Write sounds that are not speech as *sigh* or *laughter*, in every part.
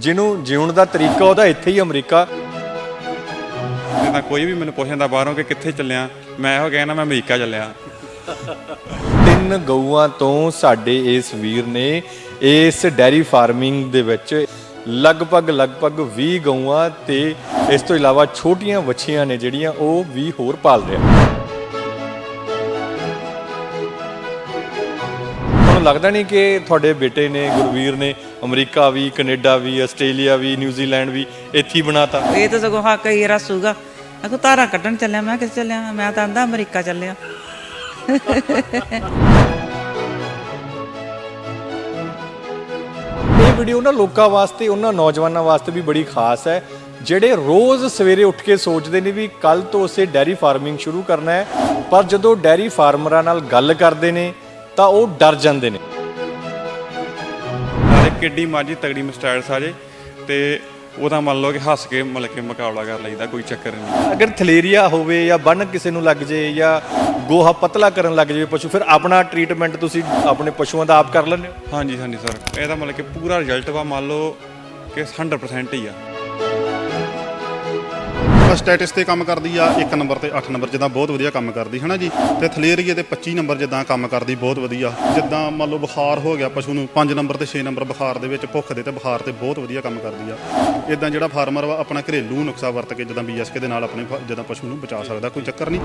ਜਿਹਨੂੰ ਜਿਉਣ ਦਾ ਤਰੀਕਾ ਉਹਦਾ ਇੱਥੇ ਹੀ ਅਮਰੀਕਾ। ਜਿੱਦਾਂ ਕੋਈ ਵੀ ਮੈਨੂੰ ਪੁੱਛਦਾ ਬਾਹਰੋਂ ਕਿ ਕਿੱਥੇ ਚੱਲਿਆ ਮੈਂ ਇਹੋ ਕਹਿਣਾ ਮੈਂ ਅਮਰੀਕਾ ਚੱਲਿਆ। ਤਿੰਨ ਗਊਆਂ ਤੋਂ ਸਾਡੇ ਇਸ ਵੀਰ ਨੇ ਇਸ ਡੈਰੀ ਫਾਰਮਿੰਗ ਦੇ ਵਿੱਚ ਲਗਭਗ ਲਗਭਗ 20 ਗਊਆਂ ਤੇ ਇਸ ਤੋਂ ਇਲਾਵਾ ਛੋਟੀਆਂ ਵੱਛੀਆਂ ਨੇ ਜਿਹੜੀਆਂ ਉਹ ਵੀ ਹੋਰ ਪਾਲ ਰਿਹਾ। ਲੱਗਦਾ ਨਹੀਂ ਕਿ ਤੁਹਾਡੇ ਬੇਟੇ ਨੇ ਗੁਰਵੀਰ ਨੇ ਅਮਰੀਕਾ ਵੀ ਕੈਨੇਡਾ ਵੀ ਆਸਟ੍ਰੇਲੀਆ ਵੀ ਨਿਊਜ਼ੀਲੈਂਡ ਵੀ ਇੱਥੇ ਹੀ ਬਣਾਤਾ? ਇਹ ਤਾਂ ਸਗੋਂ ਹੱਕ ਹੀ ਰਸੂਗਾ ਅਗੋ ਤਾਰਾ ਕੱਢਣ ਚੱਲਿਆ ਮੈਂ ਕਿੱਥੇ ਚੱਲਿਆ? ਮੈਂ ਤਾਂ ਆਂਦਾ ਅਮਰੀਕਾ ਚੱਲਿਆ। ਇਹ ਵੀਡੀਓ ਉਹਨਾਂ ਲੋਕਾਂ ਵਾਸਤੇ ਉਹਨਾਂ ਨੌਜਵਾਨਾਂ ਵਾਸਤੇ ਵੀ ਬੜੀ ਖਾਸ ਹੈ। ਜਿਹੜੇ ਰੋਜ਼ ਸਵੇਰੇ ਉੱਠ ਕੇ ਸੋਚਦੇ ਨੇ ਵੀ ਕੱਲ ਤੋਂ ਅਸੀਂ ਡੈਰੀ ਫਾਰਮਿੰਗ ਸ਼ੁਰੂ ਕਰਨਾ ਹੈ ਪਰ ਜਦੋਂ ਡੈਰੀ ਫਾਰਮਰਾਂ ਨਾਲ ਗੱਲ ਕਰਦੇ ਨੇ ਤਾਂ ਉਹ ਡਰ ਜਾਂਦੇ ਨੇ। ਨਾਲੇ ਕਿੱਡੀ ਮਾਜੀ ਤਗੜੀ ਮਸਟੈਲਸ ਆ ਜੇ ਤੇ ਉਹਦਾ ਮੰਨ ਲਓ ਕਿ ਹੱਸ ਕੇ ਮਤਲਬ ਕਿ ਮੁਕਾਬਲਾ ਕਰ ਲਈਦਾ ਕੋਈ ਚੱਕਰ ਨਹੀਂ। ਅਗਰ ਥਲੇਰੀਆ ਹੋਵੇ ਜਾਂ ਬੰਨ ਕਿਸੇ ਨੂੰ ਲੱਗ ਜੇ ਜਾਂ ਗੋਹਾ ਪਤਲਾ ਕਰਨ ਲੱਗ ਜਾਵੇ ਪਸ਼ੂ ਫਿਰ ਆਪਣਾ ਟ੍ਰੀਟਮੈਂਟ ਤੁਸੀਂ ਆਪਣੇ ਪਸ਼ੂਆਂ ਦਾ ਆਪ ਕਰ ਲੈਂਦੇ ਹੋ। ਹਾਂਜੀ ਹਾਂਜੀ ਸਰ ਇਹਦਾ ਮਤਲਬ ਕਿ ਪੂਰਾ ਰਿਜ਼ਲਟ ਵਾ ਮੰਨ ਲਓ ਕਿ 100% ਹੀ ਆ। ਸਟੇਟਸ ਤੇ ਕੰਮ ਕਰਦੀ ਆ 1 ਨੰਬਰ ਤੇ 8 ਨੰਬਰ ਜਿੱਦਾਂ ਬਹੁਤ ਵਧੀਆ ਕੰਮ ਕਰਦੀ, ਹਨਾ ਜੀ? ਤੇ ਥਲੇਰੀਏ ਤੇ 25 ਨੰਬਰ ਜਿੱਦਾਂ ਕੰਮ ਕਰਦੀ, ਬਹੁਤ ਵਧੀਆ। ਜਿੱਦਾਂ ਮੰਨ ਲਓ ਬੁਖਾਰ ਹੋ ਗਿਆ, ਪਸ਼ੂ ਨੂੰ 5 ਨੰਬਰ ਤੇ 6 ਨੰਬਰ ਬੁਖਾਰ ਦੇ ਵਿੱਚ, ਭੁੱਖ ਦੇ ਤੇ ਬੁਖਾਰ ਤੇ ਬਹੁਤ ਵਧੀਆ ਕੰਮ ਕਰਦੀ ਆ। ਇਦਾਂ ਜਿਹੜਾ ਫਾਰਮਰ ਵਾ, ਆਪਣਾ ਘਰੇਲੂ ਨੁਕਸਾ ਵਰਤ ਕੇ ਜਿੱਦਾਂ ਬੀਐਸਕੇ ਦੇ ਨਾਲ ਆਪਣੇ ਪ- ਜਿੱਦਾਂ ਪਸ਼ੂ ਨੂੰ ਬਚਾ ਸਕਦਾ, ਕੋਈ ਚੱਕਰ ਨਹੀਂ।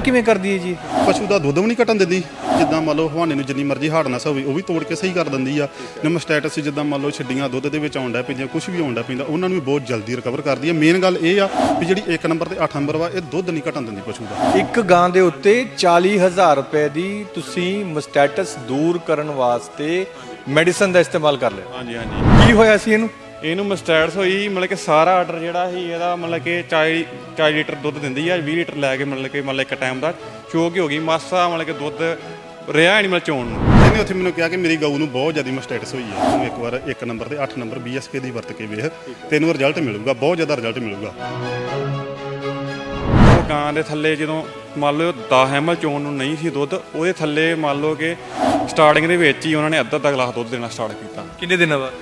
ਕਿਵੇਂ ਕਰਦੀ ਹੈ ਜੀ? ਪਸ਼ੂ ਦਾ ਦੁੱਧ ਵੀ ਨਹੀਂ ਘਟਣ ਦਿੰਦੀ। ਜਿੱਦਾਂ ਮੰਨ ਲਓ ਹਵਾਨੇ ਨੂੰ ਜਿੰਨੀ ਮਰਜ਼ੀ ਹਾਰਡਨੈਸ ਹੋਵੇ ਉਹ ਵੀ ਤੋੜ ਕੇ ਸਹੀ ਕਰ ਦਿੰਦੀ ਆ। ਨਮਸਟੈਟਸ ਜਿੱਦਾਂ ਮੰਨ ਲਓ ਛੱਡੀਆਂ ਦੁੱਧ ਦੇ ਵਿੱਚ ਆਉਂਦਾ ਪੈਂਦੀਆਂ ਕੁਝ ਵੀ ਆਉਂਦਾ ਪੈਂਦਾ ਉਹਨਾਂ ਨੂੰ ਵੀ ਬਹੁਤ ਜਲਦੀ ਰਿਕਵਰ ਕਰਦੀ ਆ। ਮੇਨ ਗੱਲ ਇਹ ਆ ਵੀ ਜਿਹੜੀ 1 ਨੰਬਰ ਤੇ 8 ਨੰਬਰ ਵਾ ਇਹ ਦੁੱਧ ਨਹੀਂ ਘਟਣ ਦਿੰਦੀ ਪਸ਼ੂ ਦਾ। ਇੱਕ ਗਾਂ ਦੇ ਉੱਤੇ 40000 ਰੁਪਏ ਦੀ ਤੁਸੀਂ ਮਸਟੈਟਸ ਦੂਰ ਕਰਨ ਵਾਸਤੇ ਮੈਡੀਸਨ ਦਾ ਇਸਤੇਮਾਲ ਕਰ ਲਿਆ। ਹਾਂਜੀ ਹਾਂਜੀ। ਕੀ ਹੋਇਆ ਸੀ ਇਹਨੂੰ? ਇਹਨੂੰ ਮਸਟੈਲਸ ਹੋਈ ਮਤਲਬ ਕਿ ਸਾਰਾ ਆਰਡਰ ਜਿਹੜਾ ਸੀ ਇਹਦਾ ਮਤਲਬ ਕਿ 40 40 ਲੀਟਰ ਦੁੱਧ ਦਿੰਦੀ ਆ 20 ਲੀਟਰ ਲੈ ਕੇ ਮਤਲਬ ਕਿ ਮਤਲਬ ਇੱਕ ਟਾਈਮ ਦਾ ਚੋਕ ਹੀ ਹੋ ਗਈ ਮਾਸਾ ਮਤਲਬ ਕਿ ਦੁੱਧ ਰਿਹਾ ਨਹੀਂ ਮਤਲਬ ਚੋਣ ਨੂੰ। ਇਹਨੇ ਉੱਥੇ ਮੈਨੂੰ ਕਿਹਾ ਕਿ ਮੇਰੀ ਗਊ ਨੂੰ ਬਹੁਤ ਜ਼ਿਆਦਾ ਮਸਟੈਟਸ ਹੋਈ ਹੈ ਤੂੰ ਇੱਕ ਵਾਰ 1 ਨੰਬਰ ਤੇ 8 ਨੰਬਰ ਬੀਐਸਕੇ ਦੀ ਵਰਤ ਕੇ ਵੇਖ ਤੈਨੂੰ ਰਿਜ਼ਲਟ ਮਿਲੂਗਾ ਬਹੁਤ ਜ਼ਿਆਦਾ ਰਿਜ਼ਲਟ ਮਿਲੂਗਾ। ਉਹ ਗਾਂ ਦੇ ਥੱਲੇ ਜਦੋਂ ਮੰਨ ਲਓ 10 ਐਮਐਲ ਚੋਣ ਨੂੰ ਨਹੀਂ ਸੀ ਦੁੱਧ ਉਹਦੇ ਥੱਲੇ ਮੰਨ ਲਓ ਕਿ ਸਟਾਰਟਿੰਗ ਦੇ ਵਿੱਚ ਹੀ ਉਹਨਾਂ ਨੇ ਅੱਧਾ ਅੱਧਾ ਗਲਾਸ ਦੁੱਧ ਦੇਣਾ ਸਟਾਰਟ ਕੀਤਾ। ਕਿੰਨੇ ਦਿਨਾਂ ਬਾਅਦ?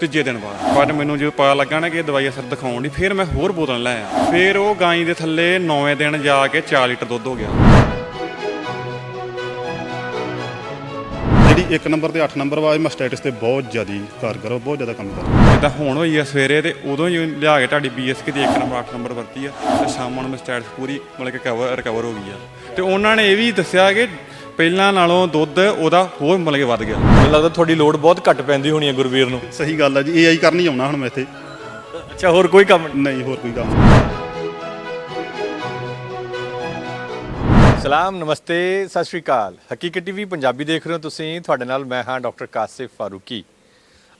ਤੀਜੇ ਦਿਨ ਬਾਅਦ। ਪਰ ਮੈਨੂੰ ਜਦੋਂ ਪਤਾ ਲੱਗਾ ਨਾ ਕਿ ਇਹ ਦਵਾਈ ਅਸਰ ਦਿਖਾਉਣ ਦੀ ਫਿਰ ਮੈਂ ਹੋਰ ਬੋਤਲ ਲੈ ਆਇਆ। ਫਿਰ ਉਹ ਗਾਂ ਦੇ ਥੱਲੇ 9ਵੇਂ ਦਿਨ ਜਾ ਕੇ 4 ਲੀਟਰ ਦੁੱਧ ਹੋ ਗਿਆ। ਜਿਹੜੀ 1 ਨੰਬਰ ਤੇ 8 ਨੰਬਰ ਵਾ ਇਹ ਮਸਟੈਟਸ ਤੇ ਬਹੁਤ ਜ਼ਿਆਦਾ ਕਾਰਗਰ ਬਹੁਤ ਜ਼ਿਆਦਾ ਕੰਮ ਕਰਦੀ ਜਿੱਦਾਂ ਹੁਣ ਹੋਈ ਆ ਸਵੇਰੇ ਤੇ ਉਦੋਂ ਹੀ ਲਿਆ ਕੇ ਤੁਹਾਡੀ ਬੀਐਸਕੇ ਦੀ 1 ਨੰਬਰ 8 ਨੰਬਰ ਵਰਤੀ ਆ। ਤੇ ਸ਼ਾਮਾਂ ਨੂੰ ਸਟੈਟਸ ਪੂਰੀ ਮਤਲਬ ਕਿ ਕਵਰ ਰਿਕਵਰ ਹੋ ਗਈ ਆ। ਤੇ ਉਹਨਾਂ ਨੇ ਇਹ ਵੀ ਦੱਸਿਆ ਕਿ ਪਹਿਲਾਂ ਨਾਲੋਂ ਦੁੱਧ ਉਹਦਾ ਹੋਰ ਮਤਲਬ ਕਿ ਵੱਧ ਗਿਆ। ਮੈਨੂੰ ਲੱਗਦਾ ਤੁਹਾਡੀ ਲੋਡ ਬਹੁਤ ਘੱਟ ਪੈਂਦੀ ਹੋਣੀ ਹੈ ਗੁਰਵੀਰ ਨੂੰ। ਸਹੀ ਗੱਲ ਆ ਜੀ ਏਆਈ ਕਰਨੀ ਆਉਣਾ ਹੁਣ ਮੈਂ ਇੱਥੇ। ਅੱਛਾ ਹੋਰ ਕੋਈ ਕੰਮ? ਨਹੀਂ ਨਹੀਂ ਹੋਰ ਕੋਈ ਕੰਮ। ਨਹੀਂ ਸਲਾਮ ਨਮਸਤੇ ਸਤਿ ਸ਼੍ਰੀ ਅਕਾਲ। ਹਕੀਕਤ ਟੀਵੀ ਪੰਜਾਬੀ ਦੇਖ ਰਹੇ ਹੋ ਤੁਸੀਂ। ਤੁਹਾਡੇ ਨਾਲ ਮੈਂ ਹਾਂ ਡਾਕਟਰ ਕਾਸਿਫ ਫਾਰੂਕੀ।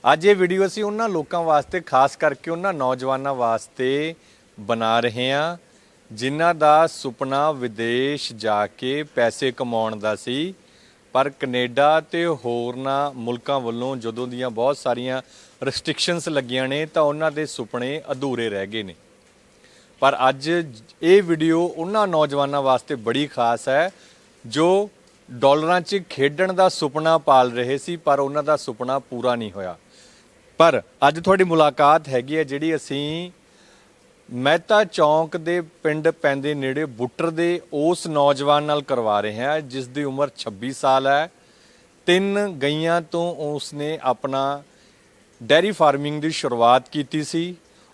ਅੱਜ ਇਹ ਵੀਡੀਓ ਅਸੀਂ ਉਹਨਾਂ ਲੋਕਾਂ ਵਾਸਤੇ ਖਾਸ ਕਰਕੇ ਉਹਨਾਂ ਨੌਜਵਾਨਾਂ ਵਾਸਤੇ ਬਣਾ ਰਹੇ ਹਾਂ। ਜਿਨ੍ਹਾਂ ਦਾ ਸੁਪਨਾ ਵਿਦੇਸ਼ ਜਾ ਕੇ ਪੈਸੇ ਕਮਾਉਣ ਦਾ ਸੀ, ਪਰ ਕੈਨੇਡਾ ਤੇ ਹੋਰਨਾਂ ਮੁਲਕਾਂ ਵੱਲੋਂ ਜਦੋਂ ਦੀਆਂ ਬਹੁਤ ਸਾਰੀਆਂ ਰੈਸਟ੍ਰਿਕਸ਼ਨਸ ਲੱਗੀਆਂ ਨੇ, ਤਾਂ ਉਹਨਾਂ ਦੇ ਸੁਪਨੇ ਅਧੂਰੇ ਰਹਿ ਗਏ ਨੇ। ਪਰ ਅੱਜ ਇਹ ਵੀਡੀਓ ਉਹਨਾਂ ਨੌਜਵਾਨਾਂ ਵਾਸਤੇ ਬੜੀ ਖਾਸ ਹੈ, ਜੋ ਡਾਲਰਾਂ 'ਚ ਖੇਡਣ ਦਾ ਸੁਪਨਾ ਪਾਲ ਰਹੇ ਸੀ, ਪਰ ਉਹਨਾਂ ਦਾ ਸੁਪਨਾ ਪੂਰਾ ਨਹੀਂ ਹੋਇਆ। ਪਰ ਅੱਜ ਤੁਹਾਡੀ ਮੁਲਾਕਾਤ ਹੈਗੀ ਹੈ, ਜਿਹੜੀ ਅਸੀਂ ਮਹਿਤਾ ਚੌਂਕ ਦੇ ਪਿੰਡ ਪੈਂਦੇ ਨੇੜੇ ਬੁੱਟਰ ਦੇ ਉਸ ਨੌਜਵਾਨ ਨਾਲ ਕਰਵਾ ਰਹੇ ਹਾਂ, ਜਿਸ ਦੀ ਉਮਰ 26 ਸਾਲ ਹੈ। ਤਿੰਨ ਗਈਆਂ ਤੋਂ ਉਸਨੇ ਆਪਣਾ ਡੈਰੀ ਫਾਰਮਿੰਗ ਦੀ ਸ਼ੁਰੂਆਤ ਕੀਤੀ ਸੀ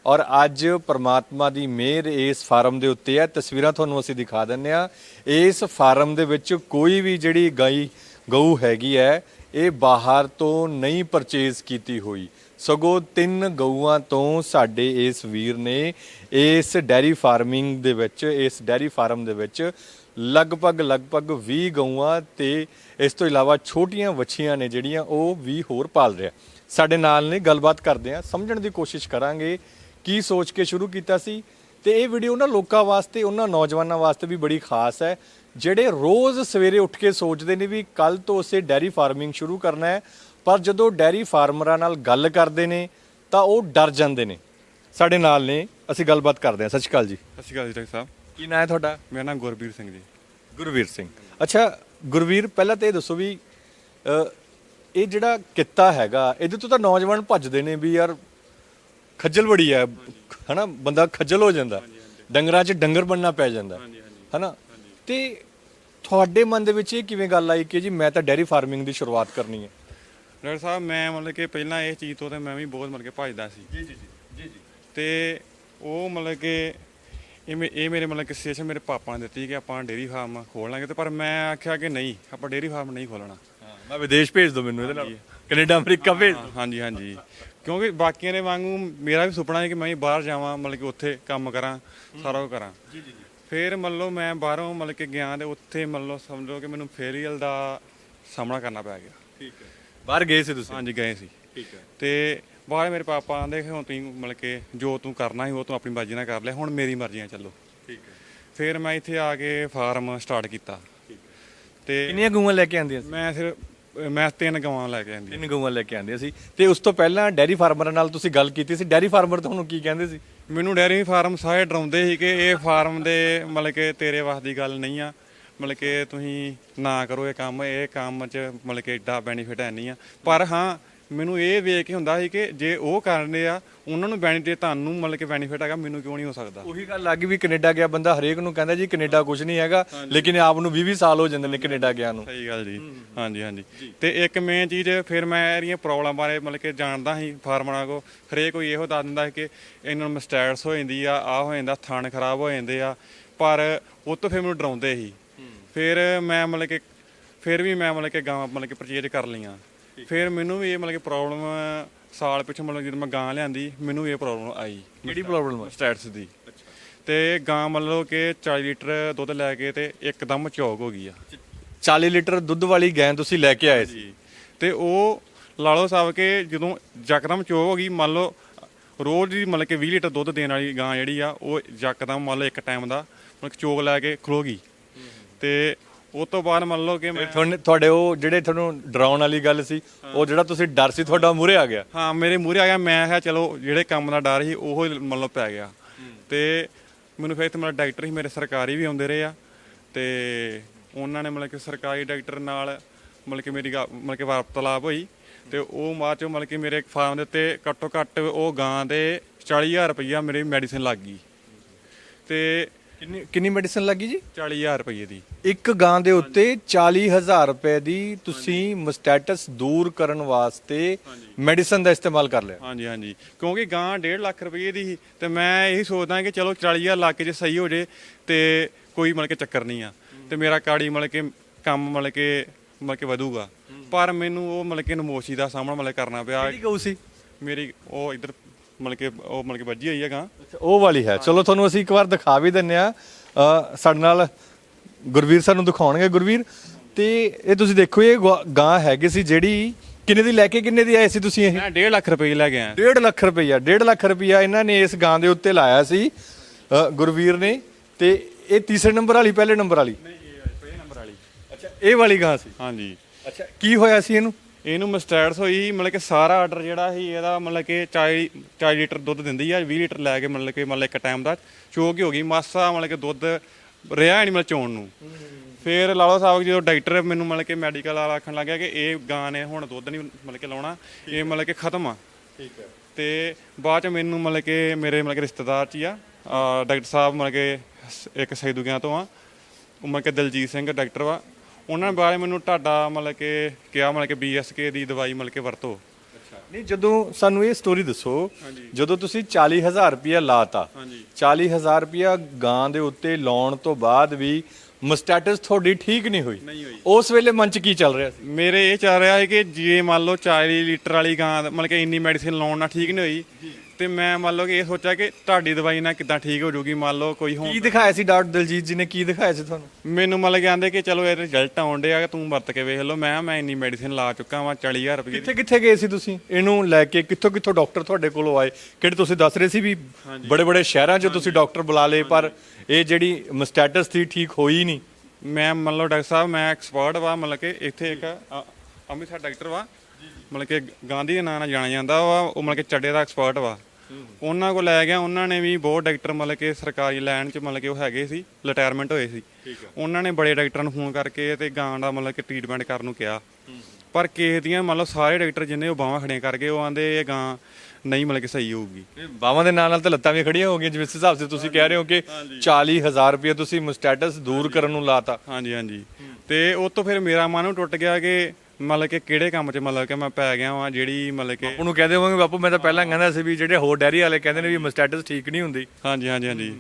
ਔਰ ਅੱਜ ਪ੍ਰਮਾਤਮਾ ਦੀ ਮਿਹਰ ਇਸ ਫਾਰਮ ਦੇ ਉੱਤੇ ਹੈ। ਤਸਵੀਰਾਂ ਤੁਹਾਨੂੰ ਅਸੀਂ ਦਿਖਾ ਦਿੰਨੇ ਆ ਇਸ ਫਾਰਮ ਦੇ ਵਿੱਚ ਕੋਈ ਵੀ ਜਿਹੜੀ ਗਾਈ, ਗਊ ਹੈਗੀ ਹੈ, ਇਹ ਬਾਹਰ ਤੋਂ ਨਹੀਂ ਪਰਚੇਜ਼ ਕੀਤੀ ਹੋਈ। ਸਗੋਂ ਤਿੰਨ ਗਊਆਂ ਤੋਂ ਸਾਡੇ ਇਸ ਵੀਰ ਨੇ ਇਸ ਡੈਰੀ ਫਾਰਮਿੰਗ ਦੇ ਵਿੱਚ, ਇਸ ਡੈਰੀ ਫਾਰਮ ਦੇ ਵਿੱਚ ਲਗਭਗ ਲਗਭਗ 20 ਗਊਆਂ ਤੇ ਇਸ ਤੋਂ ਇਲਾਵਾ ਛੋਟੀਆਂ ਵੱਛੀਆਂ ਨੇ ਜਿਹੜੀਆਂ ਉਹ ਵੀ ਹੋਰ ਪਾਲ ਰਿਹਾ। ਸਾਡੇ ਨਾਲ ਨੇ, ਗੱਲਬਾਤ ਕਰਦੇ ਆ ਸਮਝਣ ਦੀ ਕੋਸ਼ਿਸ਼ ਕਰਾਂਗੇ ਕੀ ਸੋਚ ਕੇ ਸ਼ੁਰੂ ਕੀਤਾ ਸੀ। ਤੇ ਇਹ ਵੀਡੀਓ ਉਹਨਾਂ ਲੋਕਾਂ ਵਾਸਤੇ, ਉਹਨਾਂ ਨੌਜਵਾਨਾਂ ਵਾਸਤੇ ਵੀ ਬੜੀ ਖਾਸ ਹੈ। ਜਿਹੜੇ ਰੋਜ਼ ਸਵੇਰੇ ਉੱਠ ਕੇ ਸੋਚਦੇ ਨੇ ਵੀ ਕੱਲ ਤੋਂ ਅਸੀਂ ਡੈਰੀ ਫਾਰਮਿੰਗ ਸ਼ੁਰੂ ਕਰਨਾ ਹੈ ਪਰ ਜਦੋਂ ਡੈਰੀ ਫਾਰਮਰਾਂ ਨਾਲ ਗੱਲ ਕਰਦੇ ਨੇ ਤਾਂ ਉਹ ਡਰ ਜਾਂਦੇ ਨੇ। ਸਾਡੇ ਨਾਲ ਨੇ ਅਸੀਂ ਗੱਲਬਾਤ ਕਰਦੇ ਹਾਂ। ਸਤਿ ਸ਼੍ਰੀ ਅਕਾਲ ਜੀ। ਸਤਿ ਸ਼੍ਰੀ ਅਕਾਲ ਜੀ ਡਾਕਟਰ ਸਾਹਿਬ। ਕੀ ਨਾਂ ਹੈ ਤੁਹਾਡਾ? ਮੇਰਾ ਨਾਮ ਗੁਰਬੀਰ ਸਿੰਘ ਜੀ। ਗੁਰਵੀਰ ਸਿੰਘ। ਅੱਛਾ ਗੁਰਵੀਰ ਪਹਿਲਾਂ ਤਾਂ ਇਹ ਦੱਸੋ ਵੀ ਅ, ਇਹ ਜਿਹੜਾ ਕਿੱਤਾ ਹੈਗਾ ਇਹਦੇ ਤੋਂ ਤਾਂ ਨੌਜਵਾਨ ਭੱਜਦੇ ਨੇ ਵੀ ਯਾਰ ਖੱਜਲ ਬੜੀ ਹੈ। ਹਨਾ ਬੰਦਾ ਖੱਜਲ ਹੋ ਜਾਂਦਾ। ਡੰਗਰਾਂ 'ਚ ਡੰਗਰ ਬਣਨਾ ਪੈ ਜਾਂਦਾ। ਹਨਾ? ਤੇ ਤੁਹਾਡੇ ਮਨ ਦੇ ਵਿੱਚ ਇਹ ਕਿਵੇਂ ਗੱਲ ਆਈ ਕਿ ਜੀ ਮੈਂ ਤਾਂ ਡੈਰੀ ਫਾਰਮਿੰਗ ਦੀ ਸ਼ੁਰੂਆਤ ਕਰਨੀ ਹੈ? ਡਾਕਟਰ ਸਾਹਿਬ ਮੈਂ ਮਤਲਬ ਕਿ ਪਹਿਲਾਂ ਇਹ ਚੀਜ਼ ਤੋਂ ਤੇ ਮੈਂ ਵੀ ਬਹੁਤ ਮਤਲਬ ਕਿ ਭੱਜਦਾ ਸੀ। ਜੀ ਜੀ ਜੀ ਜੀ ਤੇ ਉਹ ਮਤਲਬ ਕਿ ਇਹ ਮੇ- ਇਹ ਮੇਰੇ ਮਤਲਬ ਕਿ ਸਟੇਸ਼ਨ ਮੇਰੇ ਪਾਪਾ ਨੇ ਦਿੱਤੀ ਕਿ ਆਪਾਂ ਡੇਰੀ ਫਾਰਮ ਖੋਲ ਲਾਂਗੇ ਤੇ ਪਰ ਮੈਂ ਆਖਿਆ ਕਿ ਨਹੀਂ ਆਪਾਂ ਡੇਰੀ ਫਾਰਮ ਨਹੀਂ ਖੋਲਣਾ ਮੈਂ ਵਿਦੇਸ਼ ਭੇਜ ਦੋ ਮੈਨੂੰ ਇਹਦੇ ਨਾਲ। ਕੈਨੇਡਾ ਅਮਰੀਕਾ ਭੇਜ ਦਿਓ। ਹਾਂਜੀ ਹਾਂਜੀ। ਕਿਉਂਕਿ ਬਾਕੀਆਂ ਦੇ ਵਾਂਗੂ ਮੇਰਾ ਵੀ ਸੁਪਨਾ ਹੈ ਕਿ ਮੈਂ ਵੀ ਬਾਹਰ ਜਾਵਾਂ ਮਤਲਬ ਕਿ ਉੱਥੇ ਕੰਮ ਕਰਾਂ ਸਾਰਾ ਕੁਝ ਕਰਾਂ। ਜੀ ਜੀ ਫਿਰ ਮੰਨ ਲਓ ਮੈਂ ਬਾਹਰੋਂ ਮਤਲਬ ਕਿ ਗਿਆ ਤੇ ਉੱਥੇ ਮੰਨ ਲਓ ਸਮਝ ਲਓ ਕਿ ਮੈਨੂੰ ਫੇਰੀਅਲ ਦਾ ਸਾਹਮਣਾ ਕਰਨਾ ਪੈ ਗਿਆ। ਠੀਕ ਹੈ। ਬਾਹਰ ਗਏ ਸੀ ਤੁਸੀਂ? ਹਾਂਜੀ ਗਏ ਸੀ। ਠੀਕ ਹੈ। ਤੇ ਬਾਹਰ ਮੇਰੇ ਪਾਪਾ ਆਂਦੇ ਕਿ ਹੁਣ ਤੁਸੀਂ ਮਤਲਬ ਕਿ ਜੋ ਤੂੰ ਕਰਨਾ ਸੀ ਉਹ ਤੂੰ ਆਪਣੀ ਮਰਜ਼ੀ ਨਾਲ ਕਰ ਲੈ ਹੁਣ ਮੇਰੀ ਮਰਜ਼ੀ ਨਾਲ ਚੱਲੋ। ਠੀਕ ਹੈ। ਫਿਰ ਮੈਂ ਇੱਥੇ ਆ ਕੇ ਫਾਰਮ ਸਟਾਰਟ ਕੀਤਾ। ਤੇ ਕਿੰਨੀਆਂ ਗਊਆਂ ਲੈ ਕੇ ਆਂਦੀਆਂ ਸੀ? ਮੈਂ ਫਿਰ ਮੈਂ ਤਿੰਨ ਗਾਵਾਂ ਲੈ ਕੇ ਆਂਦੀ ਤਿੰਨ ਗਊਆਂ ਲੈ ਕੇ ਆਂਦੀਆਂ ਸੀ। ਤੇ ਉਸ ਤੋਂ ਪਹਿਲਾਂ ਡੈਰੀ ਫਾਰਮਰਾਂ ਨਾਲ ਤੁਸੀਂ ਗੱਲ ਕੀਤੀ ਸੀ? ਡੈਰੀ ਫਾਰਮਰ ਤੁਹਾਨੂੰ ਕੀ ਕਹਿੰਦੇ ਸੀ? ਮੈਨੂੰ ਡੈਰੀ ਫਾਰਮ ਸਾਰੇ ਡਰਾਉਂਦੇ ਸੀ ਕਿ ਇਹ ਫਾਰਮ ਦੇ ਮਤਲਬ ਕਿ ਤੇਰੇ ਵਾਸ ਦੀ ਗੱਲ ਨਹੀਂ ਆ। ਮਤਲਬ ਕਿ ਤੁਸੀਂ ਨਾ ਕਰੋ ਇਹ ਕੰਮ ਇਹ ਕੰਮ 'ਚ ਮਤਲਬ ਕਿ ਏਡਾ ਬੈਨੀਫਿਟ ਹੈ ਨਹੀਂ ਆ। ਪਰ ਹਾਂ ਮੈਨੂੰ ਇਹ ਵੇਖ ਕੇ ਹੁੰਦਾ ਸੀ ਕਿ ਜੇ ਉਹ ਕਰਦੇ ਆ ਉਹਨਾਂ ਨੂੰ ਬੈਨੀਫਿਟ ਤੁਹਾਨੂੰ ਮਤਲਬ ਕਿ ਬੈਨੀਫਿਟ ਹੈਗਾ ਮੈਨੂੰ ਕਿਉਂ ਨਹੀਂ ਹੋ ਸਕਦਾ? ਉਹੀ ਗੱਲ ਆ ਗਈ ਵੀ ਕੈਨੇਡਾ ਗਿਆ ਬੰਦਾ ਹਰੇਕ ਨੂੰ ਕਹਿੰਦਾ ਜੀ ਕੈਨੇਡਾ ਕੁਝ ਨਹੀਂ ਹੈਗਾ ਲੇਕਿਨ ਆਪ ਨੂੰ 20 20 ਸਾਲ ਹੋ ਜਾਂਦੇ ਨੇ ਕੈਨੇਡਾ ਗਿਆ ਨੂੰ। ਸਹੀ ਗੱਲ ਜੀ। ਹਾਂਜੀ ਹਾਂਜੀ। ਤੇ ਇੱਕ ਮੇਨ ਚੀਜ਼ ਫਿਰ ਮੈਂ ਇਹਦੀਆਂ ਪ੍ਰੋਬਲਮ ਬਾਰੇ ਮਤਲਬ ਕਿ ਜਾਣਦਾ ਸੀ ਫਾਰਮਰਾਂ ਕੋ ਹਰੇਕ ਕੋਈ ਇਹੋ ਦੱਸ ਦਿੰਦਾ ਕਿ ਇਹਨਾਂ ਨੂੰ ਮਸਟੈਟਸ ਹੋ ਜਾਂਦੀ ਆ ਆ ਹੋ ਜਾਂਦਾ ਥਣ ਖਰਾਬ ਹੋ ਜਾਂਦੇ ਆ। ਪਰ ਉਹ ਤੋਂ ਫਿਰ ਮੈਨੂੰ ਡਰਾਉਂਦੇ ਸੀ। ਫਿਰ ਮੈਂ ਮਤਲਬ ਕਿ ਫਿਰ ਵੀ ਮੈਂ ਮਤਲਬ ਕਿ ਗਾਂ ਮਤਲਬ ਕਿ ਪਰਚੇਜ ਕਰ ਲਈਆਂ। ਫਿਰ ਮੈਨੂੰ ਵੀ ਇਹ ਮਤਲਬ ਕਿ ਪ੍ਰੋਬਲਮ ਸਾਲ ਪਿੱਛੇ ਮਤਲਬ ਜਦੋਂ ਮੈਂ ਗਾਂ ਲਿਆਂਦੀ ਮੈਨੂੰ ਇਹ ਪ੍ਰੋਬਲਮ ਆਈ। ਕਿਹੜੀ ਪ੍ਰੋਬਲਮ ਹੈ ਸਟੈਟਸ ਦੀ। ਤੇ ਗਾਂ ਮੰਨ ਲਓ ਕਿ 40 ਲੀਟਰ ਦੁੱਧ ਲੈ ਕੇ ਤੇ ਇੱਕਦਮ ਚੌਕ ਹੋ ਗਈ ਆ। 40 ਲੀਟਰ ਦੁੱਧ ਵਾਲੀ ਗੈਂ ਤੁਸੀਂ ਲੈ ਕੇ ਆਏ ਸੀ। ਤੇ ਉਹ ਲਾ ਲਓ ਸਾਹਿਬ ਕਿ ਜਦੋਂ ਯਕਦਮ ਚੋ ਹੋ ਗਈ ਮੰਨ ਲਓ ਰੋਜ਼ ਦੀ ਮਤਲਬ ਕਿ 20 ਲੀਟਰ ਦੁੱਧ ਦੇਣ ਵਾਲੀ ਗਾਂ ਜਿਹੜੀ ਆ ਉਹ ਯਕਦਮ ਮੰਨ ਲਓ ਇੱਕ ਟਾਈਮ ਦਾ ਮਤਲਬ ਕਿ ਚੋਕ ਲੈ ਕੇ ਖਲੋ ਗਈ। ਤੇ ਉਸ ਤੋਂ ਬਾਅਦ ਮੰਨ ਲਓ ਕਿ ਮੈਂ ਤੁਹਾਨੂੰ ਤੁਹਾਡੇ ਉਹ ਜਿਹੜੇ ਤੁਹਾਨੂੰ ਡਰਾਉਣ ਵਾਲੀ ਗੱਲ ਸੀ ਉਹ ਜਿਹੜਾ ਤੁਸੀਂ ਡਰ ਸੀ ਤੁਹਾਡਾ ਮੂਰੇ ਆ ਗਿਆ? ਹਾਂ ਮੇਰੇ ਮੂਹਰੇ ਆ ਗਿਆ। ਮੈਂ ਕਿਹਾ ਚਲੋ ਜਿਹੜੇ ਕੰਮ ਦਾ ਡਰ ਸੀ ਉਹ ਹੀ ਮੰਨ ਲਓ ਪੈ ਗਿਆ। ਤੇ ਮੈਨੂੰ ਫਿਰ ਇੱਥੇ ਮੇਰਾ ਡਾਕਟਰ ਹੀ ਮੇਰੇ ਸਰਕਾਰੀ ਵੀ ਆਉਂਦੇ ਰਹੇ ਆ। ਤੇ ਉਹਨਾਂ ਨੇ ਮਤਲਬ ਕਿ ਸਰਕਾਰੀ ਡਾਕਟਰ ਨਾਲ ਮਤਲਬ ਕਿ ਮੇਰੀ ਗਾ- ਮਤਲਬ ਕਿ ਵਾਰਤਾਲਾਪ ਹੋਈ। ਤੇ ਉਹ ਬਾਅਦ ਚੋਂ ਮਤਲਬ ਕਿ ਮੇਰੇ ਫਾਰਮ ਦੇ ਉੱਤੇ ਘੱਟੋ ਘੱਟ ਉਹ ਗਾਂ ਦੇ 40000 ਰੁਪਈਆ ਮੇਰੀ ਮੈਡੀਸਿਨ ਲੱਗ ਗਈ। ਤੇ ਕਿੰਨੀ ਕਿੰਨੀ ਮੈਡੀਸਨ ਲੱਗੀ ਜੀ? 40000 ਰੁਪਏ ਦੀ। ਇੱਕ ਗਾਂ ਦੇ ਉੱਤੇ 40000 ਰੁਪਏ ਦੀ ਤੁਸੀਂ ਮਸਟੈਟਸ ਦੂਰ ਕਰਨ ਵਾਸਤੇ ਮੈਡੀਸਨ ਦਾ ਇਸਤੇਮਾਲ ਕਰ ਲਿਆ। ਹਾਂਜੀ ਹਾਂਜੀ। ਕਿਉਂਕਿ ਗਾਂ 1.5 ਲੱਖ ਰੁਪਏ ਦੀ ਸੀ ਤੇ ਮੈਂ ਇਹੀ ਸੋਚਦਾ ਕਿ ਚਲੋ 40000 ਲੱਖ ਕੇ ਜੇ ਸਹੀ ਹੋ ਜੇ ਤੇ ਕੋਈ ਮਤਲਬ ਕਿ ਚੱਕਰ ਨਹੀਂ ਆ। ਤੇ ਮੇਰਾ ਕਾੜੀ ਮਤਲਬ ਕਿ ਕੰਮ ਮਤਲਬ ਕਿ ਮਤਲਬ ਕਿ ਵਧੂਗਾ। ਪਰ ਮੈਨੂੰ ਉਹ ਮਤਲਬ ਕਿ ਨਮੋਸ਼ੀ ਦਾ ਸਾਹਮਣਾ ਮਤਲਬ ਕਰਨਾ ਪਿਆ। ਕਿਹੜੀ ਗਊ ਸੀ? ਮੇਰੀ ਉਹ ਇਧਰ ਮਤਲਬ ਕਿ ਉਹ ਮਤਲਬ ਕਿ ਵੱਜੀ ਹੋਈ ਹੈ ਗਾਂ। ਉਹ ਵਾਲੀ ਹੈ। ਚਲੋ ਤੁਹਾਨੂੰ ਅਸੀਂ ਇੱਕ ਵਾਰ ਦਿਖਾ ਵੀ ਦਿੰਨੇ ਆ ਸਾਡੇ ਨਾਲ ਗੁਰਵੀਰ ਸਾਨੂੰ ਦਿਖਾਉਣਗੇ ਗੁਰਵੀਰ। ਤੇ ਇਹ ਤੁਸੀਂ ਦੇਖੋ ਇਹ ਗਾਂ ਹੈਗੀ ਸੀ ਜਿਹੜੀ ਕਿੰਨੇ ਦੀ ਲੈ ਕੇ ਕਿੰਨੇ ਦੀ ਆਏ ਸੀ ਤੁਸੀਂ ਇਹ? ਮੈਂ 1.5 ਲੱਖ ਰੁਪਏ ਲੈ ਕੇ ਆਇਆ। 1.5 ਲੱਖ ਰੁਪਈਆ 1.5 ਲੱਖ ਰੁਪਈਆ ਇਹਨਾਂ ਨੇ ਇਸ ਗਾਂ ਦੇ ਉੱਤੇ ਲਾਇਆ ਸੀ ਗੁਰਵੀਰ ਨੇ। ਤੇ ਇਹ ਤੀਸਰੇ ਨੰਬਰ ਵਾਲੀ ਪਹਿਲੇ ਨੰਬਰ ਵਾਲੀ ਪਹਿਲੇ ਨੰਬਰ ਵਾਲੀ। ਅੱਛਾ ਇਹ ਵਾਲੀ ਗਾਂ ਸੀ? ਹਾਂਜੀ। ਅੱਛਾ ਕੀ ਹੋਇਆ ਸੀ ਇਹਨੂੰ? ਇਹਨੂੰ ਮਸਟੈਟਸ ਹੋਈ ਮਤਲਬ ਕਿ ਸਾਰਾ ਆਰਡਰ ਜਿਹੜਾ ਸੀ ਇਹਦਾ ਮਤਲਬ ਕਿ 40 40 ਲੀਟਰ ਦੁੱਧ ਦਿੰਦੀ ਆ 20 ਲੀਟਰ ਲੈ ਕੇ ਮਤਲਬ ਕਿ ਮਤਲਬ ਇੱਕ ਟਾਈਮ ਦਾ ਚੋਕ ਹੀ ਹੋ ਗਈ ਮਾਸਾ ਮਤਲਬ ਕਿ ਦੁੱਧ ਰਿਹਾ ਨਹੀਂ ਮਤਲਬ ਚੋਣ ਨੂੰ ਫਿਰ ਲਾਲੋ ਸਾਹਿਬ ਜਦੋਂ ਡਾਕਟਰ ਮੈਨੂੰ ਮਤਲਬ ਕਿ ਮੈਡੀਕਲ ਵਾਲਾ ਆਖਣ ਲੱਗਿਆ ਕਿ ਇਹ ਗਾਂ ਨੇ ਹੁਣ ਦੁੱਧ ਨਹੀਂ ਮਤਲਬ ਕਿ ਲਾਉਣਾ ਇਹ ਮਤਲਬ ਕਿ ਖਤਮ ਆ ਠੀਕ ਹੈ ਤੇ ਬਾਅਦ ਚ ਮੈਨੂੰ ਮਤਲਬ ਕਿ ਮੇਰੇ ਮਤਲਬ ਕਿ ਰਿਸ਼ਤੇਦਾਰ ਚ ਆ ਡਾਕਟਰ ਸਾਹਿਬ ਮਤਲਬ ਕਿ ਇੱਕ ਸੈਦੂਗਿਆਂ ਤੋਂ ਆ ਉਹ ਮਤਲਬ ਕਿ ਦਲਜੀਤ ਸਿੰਘ ਡਾਕਟਰ ਵਾ ਉਹਨਾਂ ਨੇ ਬਾਰੇ ਮੈਨੂੰ ਤੁਹਾਡਾ ਮਤਲਬ ਕਿ ਕਿਹਾ ਮਤਲਬ ਕਿ ਬੀਐਸਕੇ ਦੀ ਦਵਾਈ ਮਤਲਬ ਕਿ ਵਰਤੋ। ਨਹੀਂ ਜਦੋਂ ਸਾਨੂੰ ਇਹ ਸਟੋਰੀ ਦੱਸੋ ਜਦੋਂ ਤੁਸੀਂ 40000 ਰੁਪਇਆ ਲਾਤਾ ਹਾਂਜੀ। 40000 ਰੁਪਇਆ ਗਾਂ ਦੇ ਉੱਤੇ ਲਾਉਣ ਤੋਂ ਬਾਅਦ ਵੀ ਮਸਟੈਟਸ ਤੁਹਾਡੀ ਠੀਕ ਨਹੀਂ ਹੋਈ। ਨਹੀਂ ਹੋਈ। ਉਸ ਵੇਲੇ ਮਨ ਚ ਕੀ ਚੱਲ ਰਿਹਾ ਸੀ? ਮੇਰੇ ਇਹ ਚੱਲ ਰਿਹਾ ਹੈ ਕਿ ਜੇ ਮੰਨ ਲਓ 40 ਲੀਟਰ ਵਾਲੀ ਗਾਂ ਮਤਲਬ ਕਿ ਇੰਨੀ ਮੈਡੀਸਿਨ ਲਾਉਣ ਨਾਲ ਠੀਕ ਨਹੀਂ ਹੋਈ ਤੇ ਮੈਂ ਮੰਨ ਲਓ ਕਿ ਇਹ ਸੋਚਿਆ ਕਿ ਤੁਹਾਡੀ ਦਵਾਈ ਨਾਲ ਕਿੱਦਾਂ ਠੀਕ ਹੋ ਜਾਊਗੀ ਮੰਨ ਲਓ ਕੋਈ ਹੁਣ ਕੀ ਦਿਖਾਇਆ ਸੀ ਡਾਕਟਰ ਦਲਜੀਤ ਜੀ ਨੇ? ਕੀ ਦਿਖਾਇਆ ਸੀ ਤੁਹਾਨੂੰ? ਮੈਨੂੰ ਮਤਲਬ ਕਿ ਆਂਦੇ ਕਿ ਚਲੋ ਇਹ ਰਿਜ਼ਲਟ ਆਉਣ ਡਿਆ ਤੂੰ ਵਰਤ ਕੇ ਵੇਖ ਲਓ। ਮੈਂ ਮੈਂ ਇੰਨੀ ਮੈਡੀਸਿਨ ਲਾ ਚੁੱਕਾ ਵਾਂ 40000 ਰੁਪਏ ਕਿੱਥੇ ਕਿੱਥੇ ਗਏ ਸੀ ਤੁਸੀਂ? ਇਹਨੂੰ ਲੈ ਕੇ ਕਿੱਥੋਂ ਕਿੱਥੋਂ ਡਾਕਟਰ ਤੁਹਾਡੇ ਕੋਲੋਂ ਆਏ? ਕਿਹੜੇ ਤੁਸੀਂ ਦੱਸ ਰਹੇ ਸੀ ਵੀ ਬੜੇ ਬੜੇ ਸ਼ਹਿਰਾਂ 'ਚ ਤੁਸੀਂ ਡਾਕਟਰ ਬੁਲਾ ਲਏ ਪਰ ਇਹ ਜਿਹੜੀ ਮਸਟੈਟਸ ਸੀ ਠੀਕ ਹੋਈ ਨਹੀਂ। ਮੈਂ ਮੰਨ ਲਓ ਡਾਕਟਰ ਸਾਹਿਬ ਮੈਂ ਐਕਸਪਰਟ ਵਾ ਮਤਲਬ ਕਿ ਇੱਥੇ ਇੱਕ ਅ- ਅੰਮ੍ਰਿਤਸਰ ਡਾਕਟਰ ਵਾ। ਮਤਲਬ ਕਿ ਗਾਂਧੀ ਦੇ ਨਾਂ ਨਾਲ ਜਾਣਿਆ ਜਾਂਦਾ ਵਾ ਉਹ ਮਤਲਬ ਕਿ ਚੱਡੇ ਦਾ ਐਕਸਪਰਟ ਵਾ। ਉਹਨਾਂ ਕੋਲ ਲੈ ਗਿਆ ਉਹਨਾਂ ਨੇ ਵੀ ਬਹੁਤ ਡਾਕਟਰ ਮਤਲਬ ਕਿ ਸਰਕਾਰੀ ਲਾਈਨ 'ਚ ਮਤਲਬ ਕਿ ਉਹ ਹੈਗੇ ਸੀ ਰਿਟਾਇਰਮੈਂਟ ਹੋਏ ਸੀ। ਉਹਨਾਂ ਨੇ ਬੜੇ ਡਾਕਟਰਾਂ ਨੂੰ ਫੋਨ ਕਰਕੇ ਤੇ ਗਾਂ ਦਾ ਮਤਲਬ ਕਿ ਟ੍ਰੀਟਮੈਂਟ ਕਰਨ ਨੂੰ ਕਿਹਾ। ਪਰ ਕਿਸੇ ਦੀਆਂ ਮੰਨ ਲਓ ਸਾਰੇ ਡਾਕਟਰ ਜਿੰਨੇ ਉਹ ਬਾਹਾਂ ਖੜੀਆਂ ਕਰਕੇ ਉਹ ਆਂਦੇ ਇਹ ਗਾਂ ਨਹੀਂ ਮਤਲਬ ਕਿ ਸਹੀ ਹੋਊਗੀ। ਬਾਹਾਂ ਦੇ ਨਾਲ ਨਾਲ ਤਾਂ ਲੱਤਾਂ ਵੀ ਖੜੀਆਂ ਹੋ ਗਈਆਂ ਜਿਸ ਹਿਸਾਬ ਸੇ ਤੁਸੀਂ ਕਹਿ ਰਹੇ ਹੋ ਕਿ 40000 ਰੁਪਏ ਤੁਸੀਂ ਮਸਟੈਟਸ ਦੂਰ ਕਰਨ ਨੂੰ ਲਾਤਾ। ਹਾਂਜੀ ਹਾਂਜੀ। ਤੇ ਉਹ ਤੋਂ ਫਿਰ ਮੇਰਾ ਮਨ ਟੁੱਟ ਗਿਆ ਕਿ ਮਤਲਬ ਕਿ ਕਿਹੜੇ ਕੰਮ 'ਚ ਮਤਲਬ ਕਿ ਮੈਂ ਪੈ ਗਿਆ ਵਾਂ ਜਿਹੜੀ ਮਤਲਬ ਕਿ ਉਹਨੂੰ ਕਹਿੰਦੇ ਹੋਵਾਂਗੇ ਬਾਪੂ ਮੈਂ ਤਾਂ ਪਹਿਲਾਂ ਕਹਿੰਦਾ ਸੀ ਵੀ ਜਿਹੜੇ ਹੋਰ ਡੈਰੀ ਵਾਲੇ ਕਹਿੰਦੇ ਨੇ ਵੀ ਮਸਟੈਟਸ ਠੀਕ ਨਹੀਂ ਹੁੰਦੀ। ਹਾਂਜੀ ਹਾਂਜੀ ਹਾਂਜੀ।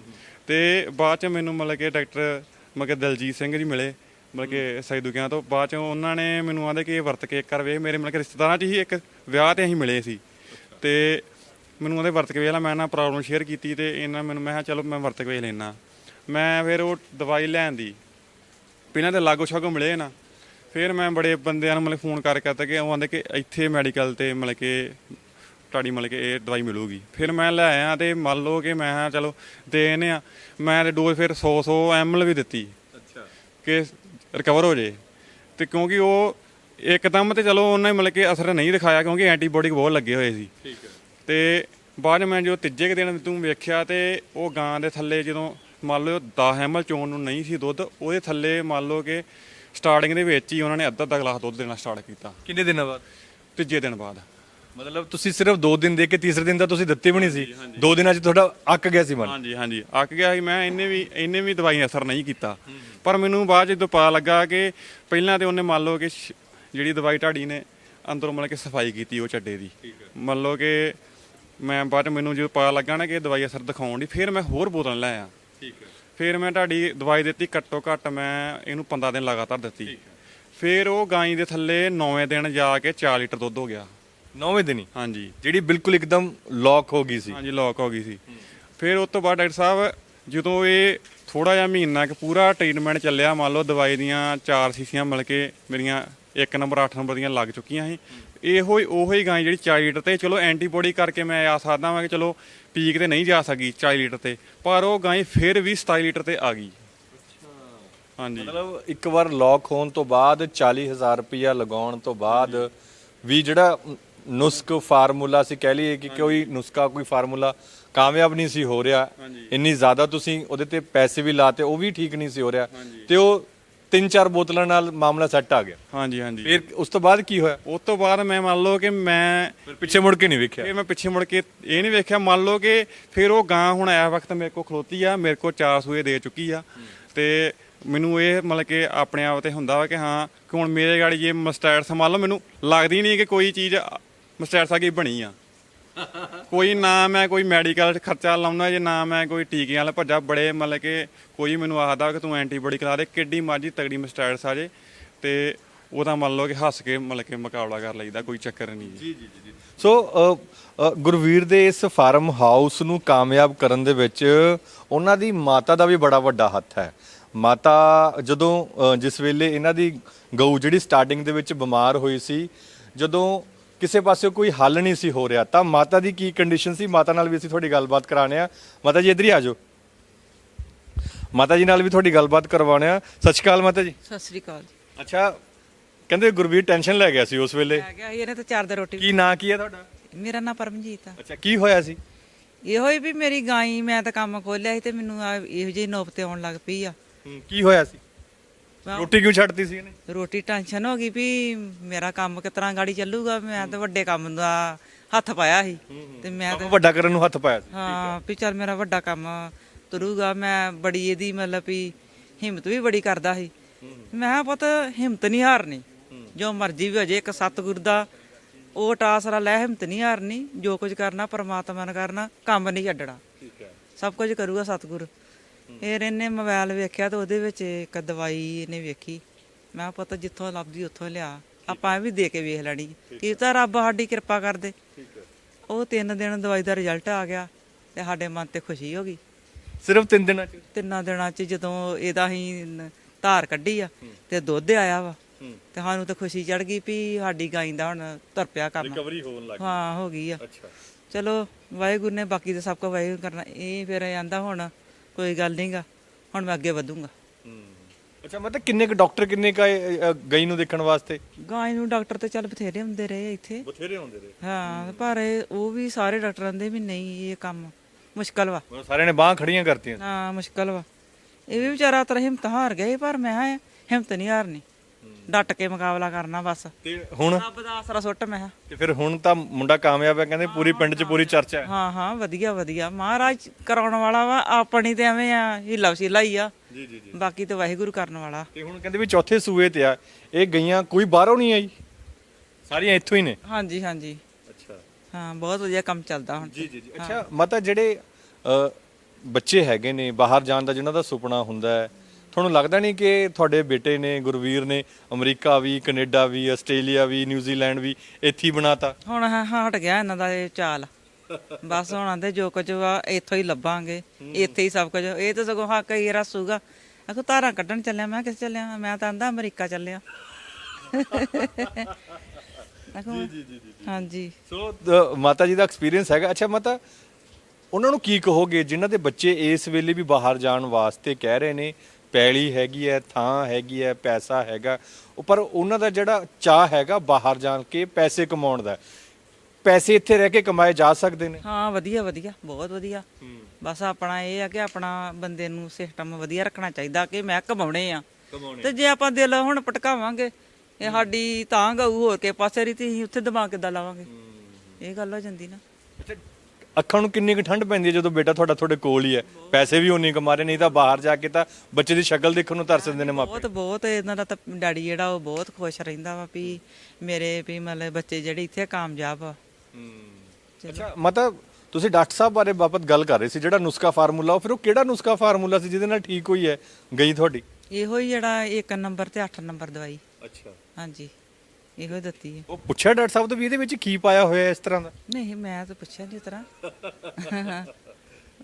ਤੇ ਬਾਅਦ ਚ ਮੈਨੂੰ ਮਤਲਬ ਕਿ ਡਾਕਟਰ ਮਤਲਬ ਕਿ ਦਲਜੀਤ ਸਿੰਘ ਜੀ ਮਿਲੇ ਮਤਲਬ ਕਿ ਸੈਦੂਕਿਆਂ ਤੋਂ। ਬਾਅਦ ਚ ਉਹਨਾਂ ਨੇ ਮੈਨੂੰ ਆਂਦੇ ਕਿ ਇਹ ਵਰਤ ਕੇ ਕਰ ਵੇ ਮੇਰੇ ਮਤਲਬ ਕਿ ਰਿਸ਼ਤੇਦਾਰਾਂ ਚ ਹੀ ਇੱਕ ਵਿਆਹ ਤੇ ਅਸੀਂ ਮਿਲੇ ਸੀ। ਤੇ ਮੈਨੂੰ ਉਹਦੇ ਵਰਤ ਕੇ ਵੇਖ ਲਾ ਮੈਂ ਨਾ ਪ੍ਰੋਬਲਮ ਸ਼ੇਅਰ ਕੀਤੀ ਤੇ ਇਹਨਾਂ ਮੈਨੂੰ ਮੈਂ ਕਿਹਾ ਚਲੋ ਮੈਂ ਵਰਤ ਕੇ ਵੇਖ ਲੈਣਾ ਮੈਂ ਫਿਰ ਉਹ ਦਵਾਈ ਲੈਣ ਦੀ ਪਹਿਲਾਂ ਤੇ ਲਾਗੋ ਛਾਗੋ ਮਿਲੇ ਨਾ। ਫਿਰ ਮੈਂ ਬੜੇ ਬੰਦਿਆਂ ਨੂੰ ਮਤਲਬ ਫੋਨ ਕਰ ਕਰਤਾ ਕਿ ਉਹ ਆਂਦੇ ਕਿ ਇੱਥੇ ਮੈਡੀਕਲ ਤੇ ਮਤਲਬ ਕਿ ਤੁਹਾਡੀ ਮਤਲਬ ਕਿ ਇਹ ਦਵਾਈ ਮਿਲੂਗੀ। ਫਿਰ ਮੈਂ ਲੈ ਆਇਆ ਤੇ ਮੰਨ ਲਓ ਕਿ ਮੈਂ ਕਿਹਾ ਚਲੋ ਦੇ ਆਨੇ ਆ। ਮੈਂ ਤੇ ਡੋਜ਼ ਫਿਰ 100 100 ਐਮਐਲ ਵੀ ਦਿੱਤੀ। ਅੱਛਾ। ਕਿ ਰਿਕਵਰ ਹੋ ਜੇ। ਤੇ ਕਿਉਂਕਿ ਉਹ ਇੱਕਦਮ ਤੇ ਚਲੋ ਉਹਨੇ ਮਤਲਬ ਕਿ ਅਸਰ ਨਹੀਂ ਦਿਖਾਇਆ ਕਿਉਂਕਿ ਐਂਟੀਬਾਇਓਟਿਕ ਬਹੁਤ ਲੱਗੇ ਹੋਏ ਸੀ। ਠੀਕ ਹੈ। ਤੇ ਬਾਅਦ ਮੈਂ ਜੋ ਤੀਜੇ ਦਿਨ ਤੂੰ ਵੇਖਿਆ ਤੇ ਉਹ ਗਾਂ ਦੇ ਥੱਲੇ ਜਦੋਂ ਮੰਨ ਲਓ 10 ਐਮਐਲ ਚੋਣ ਨੂੰ ਨਹੀਂ ਸੀ ਦੁੱਧ ਉਹਦੇ ਥੱਲੇ ਮੰਨ ਲਓ ਕਿ ਸਟਾਰਟਿੰਗ ਦੇ ਵਿੱਚ ਹੀ ਉਹਨਾਂ ਨੇ ਅੱਧਾ ਅੱਧਾ ਗਲਾਸ ਦੁੱਧ ਦੇਣਾ ਸਟਾਰਟ ਕੀਤਾ। ਕਿੰਨੇ ਦਿਨਾਂ ਬਾਅਦ? ਤੀਜੇ ਦਿਨ ਬਾਅਦ। ਮਤਲਬ ਤੁਸੀਂ ਸਿਰਫ 2 ਦਿਨ ਦੇ ਕੇ ਤੀਸਰੇ ਦਿਨ ਤਾਂ ਤੁਸੀਂ ਦਿੱਤੇ ਵੀ ਨਹੀਂ ਸੀ। 2 ਦਿਨਾਂ 'ਚ ਤੁਹਾਡਾ ਅੱਕ ਗਿਆ ਸੀ ਮਨ। ਹਾਂਜੀ ਹਾਂਜੀ। ਅੱਕ ਗਿਆ ਸੀ। ਮੈਂ ਇਹਨੇ ਵੀ ਇਹਨੇ ਵੀ ਦਵਾਈ ਅਸਰ ਨਹੀਂ ਕੀਤਾ। ਪਰ ਮੈਨੂੰ ਬਾਅਦ 'ਚ ਜਦੋਂ ਪਤਾ ਲੱਗਾ ਕਿ ਪਹਿਲਾਂ ਤੇ ਉਹਨੇ ਮੰਨ ਲਓ ਕਿ ਸ਼- ਜਿਹੜੀ ਦਵਾਈ ਢਾਡੀ ਨੇ ਅੰਦਰੋਂ ਮਤਲਬ ਕਿ ਸਫ਼ਾਈ ਕੀਤੀ ਉਹ ਚੱਡੇ ਦੀ। ਮੰਨ ਲਓ ਕਿ ਮੈਂ ਬਾਅਦ 'ਚ ਮੈਨੂੰ ਜਦੋਂ ਪਤਾ ਲੱਗਾ ਨਾ ਕਿ ਇਹ ਦਵਾਈ ਅਸਰ ਦਿਖਾਉਣ ਦੀ ਫਿਰ ਮੈਂ ਹੋਰ ਬੋਤਲ ਲੈ ਆਇਆ। ਠੀਕ ਹੈ। ਫਿਰ ਮੈਂ ਤੁਹਾਡੀ ਦਵਾਈ ਦਿੱਤੀ ਘੱਟੋ ਘੱਟ ਮੈਂ ਇਹਨੂੰ 15 ਦਿਨ ਲਗਾਤਾਰ ਦਿੱਤੀ। ਫਿਰ ਉਹ ਗਾਂ ਦੇ ਥੱਲੇ 9ਵੇਂ ਦਿਨ ਜਾ ਕੇ 4 ਲੀਟਰ ਦੁੱਧ ਹੋ ਗਿਆ। ਨੌਵੇਂ ਦਿਨ ਹੀ? ਹਾਂਜੀ। ਜਿਹੜੀ ਬਿਲਕੁਲ ਇੱਕਦਮ ਲੌਕ ਹੋ ਗਈ ਸੀ। ਹਾਂਜੀ ਲੌਕ ਹੋ ਗਈ ਸੀ। ਫਿਰ ਉਸ ਤੋਂ ਬਾਅਦ ਡਾਕਟਰ ਸਾਹਿਬ ਜਦੋਂ ਇਹ ਥੋੜਾ ਜਿਹਾ ਮਹੀਨਾ ਕਿ ਪੂਰਾ ਟ੍ਰੀਟਮੈਂਟ ਚੱਲਿਆ ਮੰਨ ਲਓ ਦਵਾਈ ਦੀਆਂ ਚਾਰ ਸ਼ੀਸ਼ੀਆਂ ਮਿਲ ਕੇ ਮੇਰੀਆਂ 1 ਨੰਬਰ 8 ਨੰਬਰ ਦੀਆਂ ਲੱਗ ਚੁੱਕੀਆਂ ਸੀ ਇਹੋ ਹੀ ਉਹੋ ਹੀ ਗਾਂ ਜਿਹੜੀ 40 ਲੀਟਰ ਤੇ ਚਲੋ ਐਂਟੀਬਾਡੀ ਕਰਕੇ ਮੈਂ ਆ ਸਕਦਾ ਵਾਂ ਕਿ ਚਲੋ ਪੀਕ ਤੇ ਨਹੀਂ ਜਾ ਸਕੀ 40 ਲੀਟਰ ਤੇ ਪਰ ਉਹ ਗਾਂ ਫਿਰ ਵੀ 27 ਲੀਟਰ ਤੇ ਆ ਗਈ। ਹਾਂਜੀ। ਮਤਲਬ ਇੱਕ ਵਾਰ ਲੌਕ ਹੋਣ ਤੋਂ ਬਾਅਦ 40000 ਰੁਪਇਆ ਲਗਾਉਣ ਤੋਂ ਬਾਅਦ ਵੀ ਜਿਹੜਾ ਨੁਸਖ ਫਾਰਮੂਲਾ ਸੀ ਕਹਿ ਲਈਏ ਕਿ ਕੋਈ ਨੁਸਖਾ ਕੋਈ ਫਾਰਮੂਲਾ ਕਾਮਯਾਬ ਨਹੀਂ ਸੀ ਹੋ ਰਿਹਾ। ਇੰਨੀ ਜ਼ਿਆਦਾ ਤੁਸੀਂ ਉਹਦੇ ਤੇ ਪੈਸੇ ਵੀ ਲਾਤੇ ਉਹ ਵੀ ਠੀਕ ਨਹੀਂ ਸੀ ਹੋ ਰਿਹਾ। ਤੇ ਉਹ ਤਿੰਨ ਚਾਰ ਬੋਤਲਾਂ ਨਾਲ ਮਾਮਲਾ ਸੈੱਟ ਆ ਗਿਆ। ਹਾਂਜੀ ਹਾਂਜੀ। ਫਿਰ ਉਸ ਤੋਂ ਬਾਅਦ ਕੀ ਹੋਇਆ? ਉਸ ਤੋਂ ਬਾਅਦ ਮੈਂ ਮੰਨ ਲਓ ਕਿ ਮੈਂ ਫਿਰ ਪਿੱਛੇ ਮੁੜ ਕੇ ਨਹੀਂ ਵੇਖਿਆ। ਫਿਰ ਮੈਂ ਪਿੱਛੇ ਮੁੜ ਕੇ ਇਹ ਨਹੀਂ ਵੇਖਿਆ। ਮੰਨ ਲਓ ਕਿ ਫਿਰ ਉਹ ਗਾਂ ਹੁਣ ਇਸ ਵਕਤ ਮੇਰੇ ਕੋਲ ਖਲੋਤੀ ਆ ਮੇਰੇ ਕੋਲ ਚਾਰ ਸੂਏ ਦੇ ਚੁੱਕੀ ਆ। ਤੇ ਮੈਨੂੰ ਇਹ ਮਤਲਬ ਕਿ ਆਪਣੇ ਆਪ ਤੇ ਹੁੰਦਾ ਵਾ ਕਿ ਹਾਂ ਕਿ ਹੁਣ ਮੇਰੇ ਗਾੜੀ ਜੇ ਮਸਟੈਟਸ ਮੰਨ ਲਓ ਮੈਨੂੰ ਲੱਗਦੀ ਨਹੀਂ ਕਿ ਕੋਈ ਚੀਜ਼ ਮਸਟੈਟਸ ਆ ਬਣੀ ਆ। ਕੋਈ ਨਾ ਮੈਂ ਕੋਈ ਮੈਡੀਕਲ ਖਰਚਾ ਲਾਉਣਾ ਜੇ ਨਾ ਮੈਂ ਕੋਈ ਟੀਕੇ ਵਾਲਾ ਭੱਜਾ ਬੜੇ ਮਤਲਬ ਕਿ ਕੋਈ ਮੈਨੂੰ ਆਖਦਾ ਕਿ ਤੂੰ ਐਂਟੀਬਾਡੀ ਖਿਲਾ ਦੇ ਕਿੱਡੀ ਮਾਜੀ ਤਗੜੀ ਮਸਟੈਟਸ ਆ ਜੇ ਤੇ ਉਹਦਾ ਮੰਨ ਲਓ ਕਿ ਹੱਸ ਕੇ ਮਤਲਬ ਕਿ ਮੁਕਾਬਲਾ ਕਰ ਲਈਦਾ ਕੋਈ ਚੱਕਰ ਨਹੀਂ ਜੀ। ਸੋ ਅ, ਅ, ਗੁਰਵੀਰ ਦੇ ਇਸ ਫਾਰਮ ਹਾਊਸ ਨੂੰ ਕਾਮਯਾਬ ਕਰਨ ਦੇ ਵਿੱਚ ਉਹਨਾਂ ਦੀ ਮਾਤਾ ਦਾ ਵੀ ਬੜਾ ਵੱਡਾ ਹੱਥ ਹੈ। ਮਾਤਾ ਜਦੋਂ ਜਿਸ ਵੇਲੇ ਇਹਨਾਂ ਦੀ ਗਊ ਜਿਹੜੀ ਸਟਾਰਟਿੰਗ ਦੇ ਵਿੱਚ ਬਿਮਾਰ ਹੋਈ ਸੀ ਜਦੋਂ ਕਿਸੇ ਪਾਸੇ ਕੋਈ ਹੱਲ ਨਹੀਂ ਸੀ ਹੋ ਰਿਹਾ। ਤਾਂ ਮਾਤਾ ਦੀ ਕੀ ਕੰਡੀਸ਼ਨ ਸੀ? ਮਾਤਾ ਨਾਲ ਵੀ ਅਸੀਂ ਤੁਹਾਡੀ ਗੱਲਬਾਤ ਕਰਾਣੇ ਆ। ਮਾਤਾ ਜੀ ਇੱਧਰ ਹੀ ਆ ਜਾਓ। ਮਾਤਾ ਜੀ ਨਾਲ ਵੀ ਤੁਹਾਡੀ ਗੱਲਬਾਤ ਕਰਵਾਉਣੇ ਆ। ਸਤਿ ਸ਼੍ਰੀ ਅਕਾਲ ਮਾਤਾ ਜੀ। ਸਤਿ ਸ੍ਰੀ ਅਕਾਲ ਜੀ। ਅੱਛਾ ਕਹਿੰਦੇ ਗੁਰਵੀਰ ਟੈਨਸ਼ਨ ਲੈ ਗਿਆ ਸੀ ਉਸ ਵੇਲੇ। ਆ ਗਿਆ ਸੀ, ਇਹਨੇ ਤਾਂ ਚਾਰ ਦੇ ਰੋਟੀ ਕੀ ਨਾਂ ਕੀ ਹੈ ਤੁਹਾਡਾ? ਮੇਰਾ ਨਾਂ ਪਰਮਜੀਤ ਆ। ਅੱਛਾ ਕੀ ਹੋਇਆ ਸੀ? ਇਹੋ ਹੀ ਵੀ ਮੇਰੀ ਗਾਈ ਮੈਂ ਤਾਂ ਕੰਮ ਖੋਲਿਆ ਸੀ ਤੇ ਮੈਨੂੰ ਆ ਇਹੋ ਜਿਹੀ ਨੌਬਤ ਆਉਣ ਲੱਗ ਪਈ ਆ। ਹੂੰ, ਕੀ ਹੋਇਆ ਸੀ? ਮੈਂ- ਰੋਟੀ ਕਿਉਂ ਛੱਡਤੀ ਸੀ ਇਹਨੇ? ਰੋਟੀ ਟੈਨਸ਼ਨ ਹੋ ਗਈ ਵੀ ਮੇਰਾ ਕੰਮ ਕਿਸ ਤਰ੍ਹਾਂ ਗਾੜੀ ਚੱਲੂਗਾ? ਮੈਂ ਤਾਂ ਵੱਡੇ ਕੰਮ ਦਾ ਹੱਥ ਪਾਇਆ ਸੀ। ਤੇ ਮੈਂ ਤਾਂ ਵੱਡਾ ਕਰਨ ਨੂੰ ਹੱਥ ਪਾਇਆ ਸੀ ਹਾਂ ਵੀ ਚੱਲ ਮੇਰਾ ਵੱਡਾ ਕੰਮ ਤੁਰੂਗਾ। ਮੈਂ ਬੜੀ ਇਹਦੀ ਮਤਲਬ ਵੀ ਹਿੰਮਤ ਵੀ ਬੜੀ ਕਰਦਾ ਸੀ। ਮੈਂ ਕਿਹਾ ਪੁੱਤ ਹਿੰਮਤ ਨਹੀਂ ਹਾਰਨੀ। ਜੋ ਮਰਜ਼ੀ ਵੀ ਹੋ ਜੇ ਇੱਕ ਸਤਿਗੁਰ ਦਾ ਉਹ ਟਾਸਰਾ ਲੈ ਹਿੰਮਤ ਨਹੀਂ ਹਾਰਨੀ। ਜੋ ਕੁਝ ਕਰਨਾ ਪਰਮਾਤਮਾ ਨੇ ਕਰਨਾ ਕੰਮ ਨਹੀਂ ਛੱਡਣਾ। ਠੀਕ ਹੈ। ਸਭ ਕੁਝ ਕਰੂਗਾ ਸਤਿਗੁਰ। ਫਿਰ ਇਹਨੇ ਮੋਬਾਈਲ ਵੇਖਿਆ ਤੇ ਉਹਦੇ ਵਿੱਚ ਇੱਕ ਦਵਾਈ ਇਹਨੇ ਵੇਖੀ। ਮੈਂ ਪੁੱਤ ਜਿੱਥੋਂ ਲੱਭਦੀ ਉੱਥੋਂ ਲਿਆ। ਆਪਾਂ ਇਹ ਵੀ ਦੇ ਕੇ ਵੇਖ ਲੈਣੀ। ਕੀ ਤਾਂ ਰੱਬ ਸਾਡੀ ਕਿਰਪਾ ਕਰਦੇ। ਉਹ ਤਿੰਨ ਦਿਨ ਦਵਾਈ ਦਾ ਰਿਜ਼ਲਟ ਆ ਗਿਆ ਤੇ ਸਾਡੇ ਮਨ ਤੇ ਖੁਸ਼ੀ ਹੋ ਗਈ। ਸਿਰਫ ਤਿੰਨ ਦਿਨਾਂ ਚ? ਤਿੰਨਾਂ ਦਿਨਾਂ 'ਚ ਜਦੋਂ ਇਹਦਾ ਹੀ ਧਾਰ ਕੱਢੀ ਆ ਤੇ ਦੁੱਧ ਆਇਆ ਵਾ। ਤੇ ਸਾਨੂੰ ਤਾਂ ਖੁਸ਼ੀ ਚੜ ਗਈ ਵੀ ਸਾਡੀ ਗਾਂ ਦਾ ਹੁਣ ਤੁਰ ਪਿਆ ਕੰਮ। ਰਿਕਵਰੀ ਹੋਣ ਲੱਗ ਹਾਂ ਹੋ ਗਈ ਆ। ਅੱਛਾ। ਚਲੋ ਵਾਹਿਗੁਰੂ ਨੇ ਬਾਕੀ ਤਾਂ ਸਭ ਕੁਝ ਵਾਹਿਗੁਰੂ ਕਰਨਾ। ਇਹ ਫਿਰ ਆਂਦਾ ਹੁਣ ਕੋਈ ਗੱਲ ਨਹੀਂਗਾ। ਹੁਣ ਮੈਂ ਅੱਗੇ ਵਧੂੰਗਾ। ਅੱਛਾ ਮਤਲਬ ਕਿੰਨੇ ਕੁ ਡਾਕਟਰ ਕਿੰਨੇ ਕਾ ਗਈ ਨੂੰ ਦੇਖਣ ਵਾਸਤੇ? ਗਾਂ ਨੂੰ ਡਾਕਟਰ ਤੇ ਚੱਲ ਬਥੇਰੇ ਹੁੰਦੇ ਰਹੇ ਇੱਥੇ। ਬਥੇਰੇ ਹੁੰਦੇ ਨੇ ਹਾਂ ਪਰ ਉਹ ਵੀ ਸਾਰੇ ਡਾਕਟਰਾਂ ਦੇ ਵੀ ਨਹੀਂ ਇਹ ਕੰਮ ਮੁਸ਼ਕਲ ਵਾ। ਸਾਰਿਆਂ ਨੇ ਬਾਹਾਂ ਖੜੀਆਂ ਕਰਤੀਆਂ। ਹਾਂ ਮੁਸ਼ਕਲ ਵਾ। ਇਹ ਵੀ ਵਿਚਾਰਾ ਤਰ ਹਿੰਮਤ ਹਾਰ ਸੀ, ਪਰ ਮੈਂ ਹਿੰਮਤ ਨਹੀਂ ਹਾਰਨੀ। ਡਟ ਕੇ ਮੁਕਾਬਲਾ ਕਰਨਾ ਬਸ। ਤੇ ਹੁਣ? ਰੱਬ ਦਾ ਆਸਰਾ ਸੁੱਟ ਮੈਂ। ਕਿਹਾ। ਤੇ ਫਿਰ ਹੁਣ ਤਾਂ ਮੁੰਡਾ ਕਾਮਯਾਬ ਹੈ ਕਹਿੰਦੇ ਪੂਰੀ ਪਿੰਡ 'ਚ ਪੂਰੀ ਚਰਚਾ ਹੈ। ਹਾਂ ਹਾਂ ਵਧੀਆ ਵਧੀਆ। ਮਹਾਰਾਜ ਕਰਾਉਣ ਵਾਲਾ ਵਾ ਆਪਣੀ ਤੇ ਐਵੇਂ ਆ ਹਿੱਲਾ ਵਸੀਲਾ ਹੀ ਆ। ਜੀ ਜੀ ਜੀ। ਬਾਕੀ ਤੇ ਵਾਹਿਗੁਰੂ ਕਰਨ ਵਾਲਾ। ਤੇ ਹੁਣ ਕਹਿੰਦੇ ਵੀ ਚੌਥੇ ਸੂਏ ਤੇ ਆ ਇਹ ਗਈਆਂ ਕੋਈ ਬਾਹਰੋਂ ਨਹੀਂ ਆਈ? ਸਾਰੀਆਂ ਇੱਥੋਂ ਹੀ ਨੇ? ਹਾਂਜੀ ਹਾਂਜੀ। ਅੱਛਾ। ਹਾਂ ਬਹੁਤ ਵਧੀਆ ਕੰਮ ਚੱਲਦਾ ਹੁਣ ਜੀ ਜੀ ਜੀ। ਅੱਛਾ ਮਾਤਾ ਜਿਹੜੇ ਅ, ਬੱਚੇ ਹੈਗੇ ਨੇ ਬਾਹਰ ਜਾਣ ਦਾ ਜਿਨ੍ਹਾਂ ਦਾ ਸੁਪਨਾ ਹੁੰਦਾ ਹੈ ਤੁਹਾਨੂੰ ਲੱਗਦਾ ਨਹੀਂ ਕਿ ਤੁਹਾਡੇ ਬੇਟੇ ਨੇ ਗੁਰਵੀਰ ਨੇ ਅਮਰੀਕਾ ਵੀ ਕੈਨੇਡਾ ਵੀ ਆਸਟ੍ਰੇਲੀਆ ਵੀ ਨਿਊਜ਼ੀਲੈਂਡ ਵੀ ਇੱਥੇ ਹੀ ਬਣਾਤਾ। ਹੁਣ ਹ- ਹਟ ਗਿਆ ਇਹਨਾਂ ਦਾ ਇਹ ਚਾਲ। ਬਸ ਹੁਣ ਆਂਦੇ ਜੋ ਕੁਝ ਵਾ ਇੱਥੋਂ ਹੀ ਲੱਭਾਂਗੇ। ਇੱਥੇ ਹੀ ਸਭ ਕੁਝ। ਇਹ ਤਾਂ ਸਗੋਂ ਹੱਕ ਹੀ ਰਸੂਗਾ। ਆਖੋ ਤਾਰਾਂ ਕੱਢਣ ਚੱਲਿਆ ਮੈਂ ਕਿਸ ਚੱਲਿਆ? ਮੈਂ ਤਾਂ ਆਂਦਾ ਅਮਰੀਕਾ ਚੱਲਿਆ। ਆਖੋ ਹਾਂਜੀ। ਸੋ ਅ, ਮਾਤਾ ਜੀ ਦਾ ਐਕਸਪੀਰੀਅੰਸ ਹੈਗਾ। ਅੱਛਾ ਮਾਤਾ ਉਹਨਾਂ ਨੂੰ ਕੀ ਕਹੋਗੇ? ਜਿਨ੍ਹਾਂ ਦੇ ਬੱਚੇ ਇਸ ਵੇਲੇ ਵੀ ਬਾਹਰ ਜਾਣ ਵਾਸਤੇ ਕਹਿ ਰਹੇ ਨੇ ਪੈਲੀ ਹੈਗੀ ਹੈ ਥਾਂ ਹੈਗੀ ਹੈ ਪੈਸਾ ਹੈਗਾ। ਉਹ ਪਰ ਉਹਨਾਂ ਦਾ ਜਿਹੜਾ ਚਾਹ ਹੈਗਾ ਬਾਹਰ ਜਾਣ ਕੇ ਪੈਸੇ ਕਮਾਉਣ ਦਾ। ਪੈਸੇ ਇੱਥੇ ਰਹਿ ਕੇ ਕਮਾਏ ਜਾ ਸਕਦੇ ਨੇ। ਹਾਂ ਵਧੀਆ ਵਧੀਆ ਬਹੁਤ ਵਧੀਆ। ਬਸ ਆਪਣਾ ਇਹ ਆ ਕਿ ਆਪਣਾ ਬੰਦੇ ਨੂੰ ਸਿਸਟਮ ਵਧੀਆ ਰੱਖਣਾ ਚਾਹੀਦਾ ਕਿ ਮੈਂ ਕਮਾਉਣੇ ਆ। ਤੇ ਜੇ ਆਪਾਂ ਦਿਲ ਹੁਣ ਪਟਕਾਵਾਂਗੇ ਇਹ ਸਾਡੀ ਤਾਂ ਗਊ ਹੋਰ ਕੇ ਪਾਸੇ ਰਹੀ ਤੇ ਅਸੀਂ ਉੱਥੇ ਦਿਮਾਗ ਕਿੱਦਾਂ ਲਾਵਾਂਗੇ? ਇਹ ਗੱਲ ਹੋ ਜਾਂਦੀ ਨਾ। ਅੱਛਾ, ਅੱਖਾਂ ਨੂੰ ਕਿੰਨੀ ਕੁ ਠੰਡ ਪੈਂਦੀ ਹੈ ਜਦੋਂ ਬੇਟਾ ਤੁਹਾਡਾ ਤੁਹਾਡੇ ਕੋਲ ਹੀ ਹੈ। ਪੈਸੇ ਵੀ ਉਨੀ ਕਮਾ ਰਹੇ ਨਹੀਂ ਤਾਂ ਬਾਹਰ ਜਾ ਕੇ ਤਾਂ ਬੱਚੇ ਦੀ ਸ਼ਕਲ ਦੇਖਣ ਨੂੰ ਤਰਸ ਦਿੰਦੇ ਨੇ ਮਾਪੇ ਬਹੁਤ ਬਹੁਤ ਇਹਨਾਂ ਦਾ ਤਾਂ ਡੈਡੀ ਜਿਹੜਾ ਉਹ ਬਹੁਤ ਖੁਸ਼ ਰਹਿੰਦਾ ਵਾ ਵੀ ਮੇਰੇ ਵੀ ਮਤਲਬ ਬੱਚੇ ਜਿਹੜੇ ਇੱਥੇ ਕਾਮਯਾਬ ਆ। ਅੱਛਾ ਮਤਲਬ ਤੁਸੀਂ ਡਾਕਟਰ ਸਾਹਿਬ ਬਾਰੇ ਬਾਬਤ ਗੱਲ ਕਰ ਰਹੇ ਸੀ ਜਿਹੜਾ ਨੁਸਖਾ ਫਾਰਮੂਲਾ ਉਹ ਫਿਰ ਉਹ ਕਿਹੜਾ ਨੁਸਖਾ ਫਾਰਮੂਲਾ ਸੀ ਜਿਹਦੇ ਨਾਲ ਠੀਕ ਹੋਈ ਹੈ ਗਈ ਤੁਹਾਡੀ? ਇਹੋ ਹੀ ਜਿਹੜਾ 1 ਨੰਬਰ ਤੇ 8 ਨੰਬਰ ਦਵਾਈ। ਅੱਛਾ। ਹਾਂਜੀ। ਇਹੋ ਦਿੱਤੀ ਹੈ। ਉਹ ਪੁੱਛਿਆ ਡਾਕਟਰ ਸਾਹਿਬ ਤੋਂ ਵੀ ਇਹਦੇ ਵਿੱਚ ਕੀ ਪਾਇਆ ਹੋਇਆ ਇਸ ਤਰ੍ਹਾਂ ਦਾ? ਨਹੀਂ ਮੈਂ ਤਾਂ ਪੁੱਛਿਆ ਨਹੀਂ ਤਰ੍ਹਾਂ।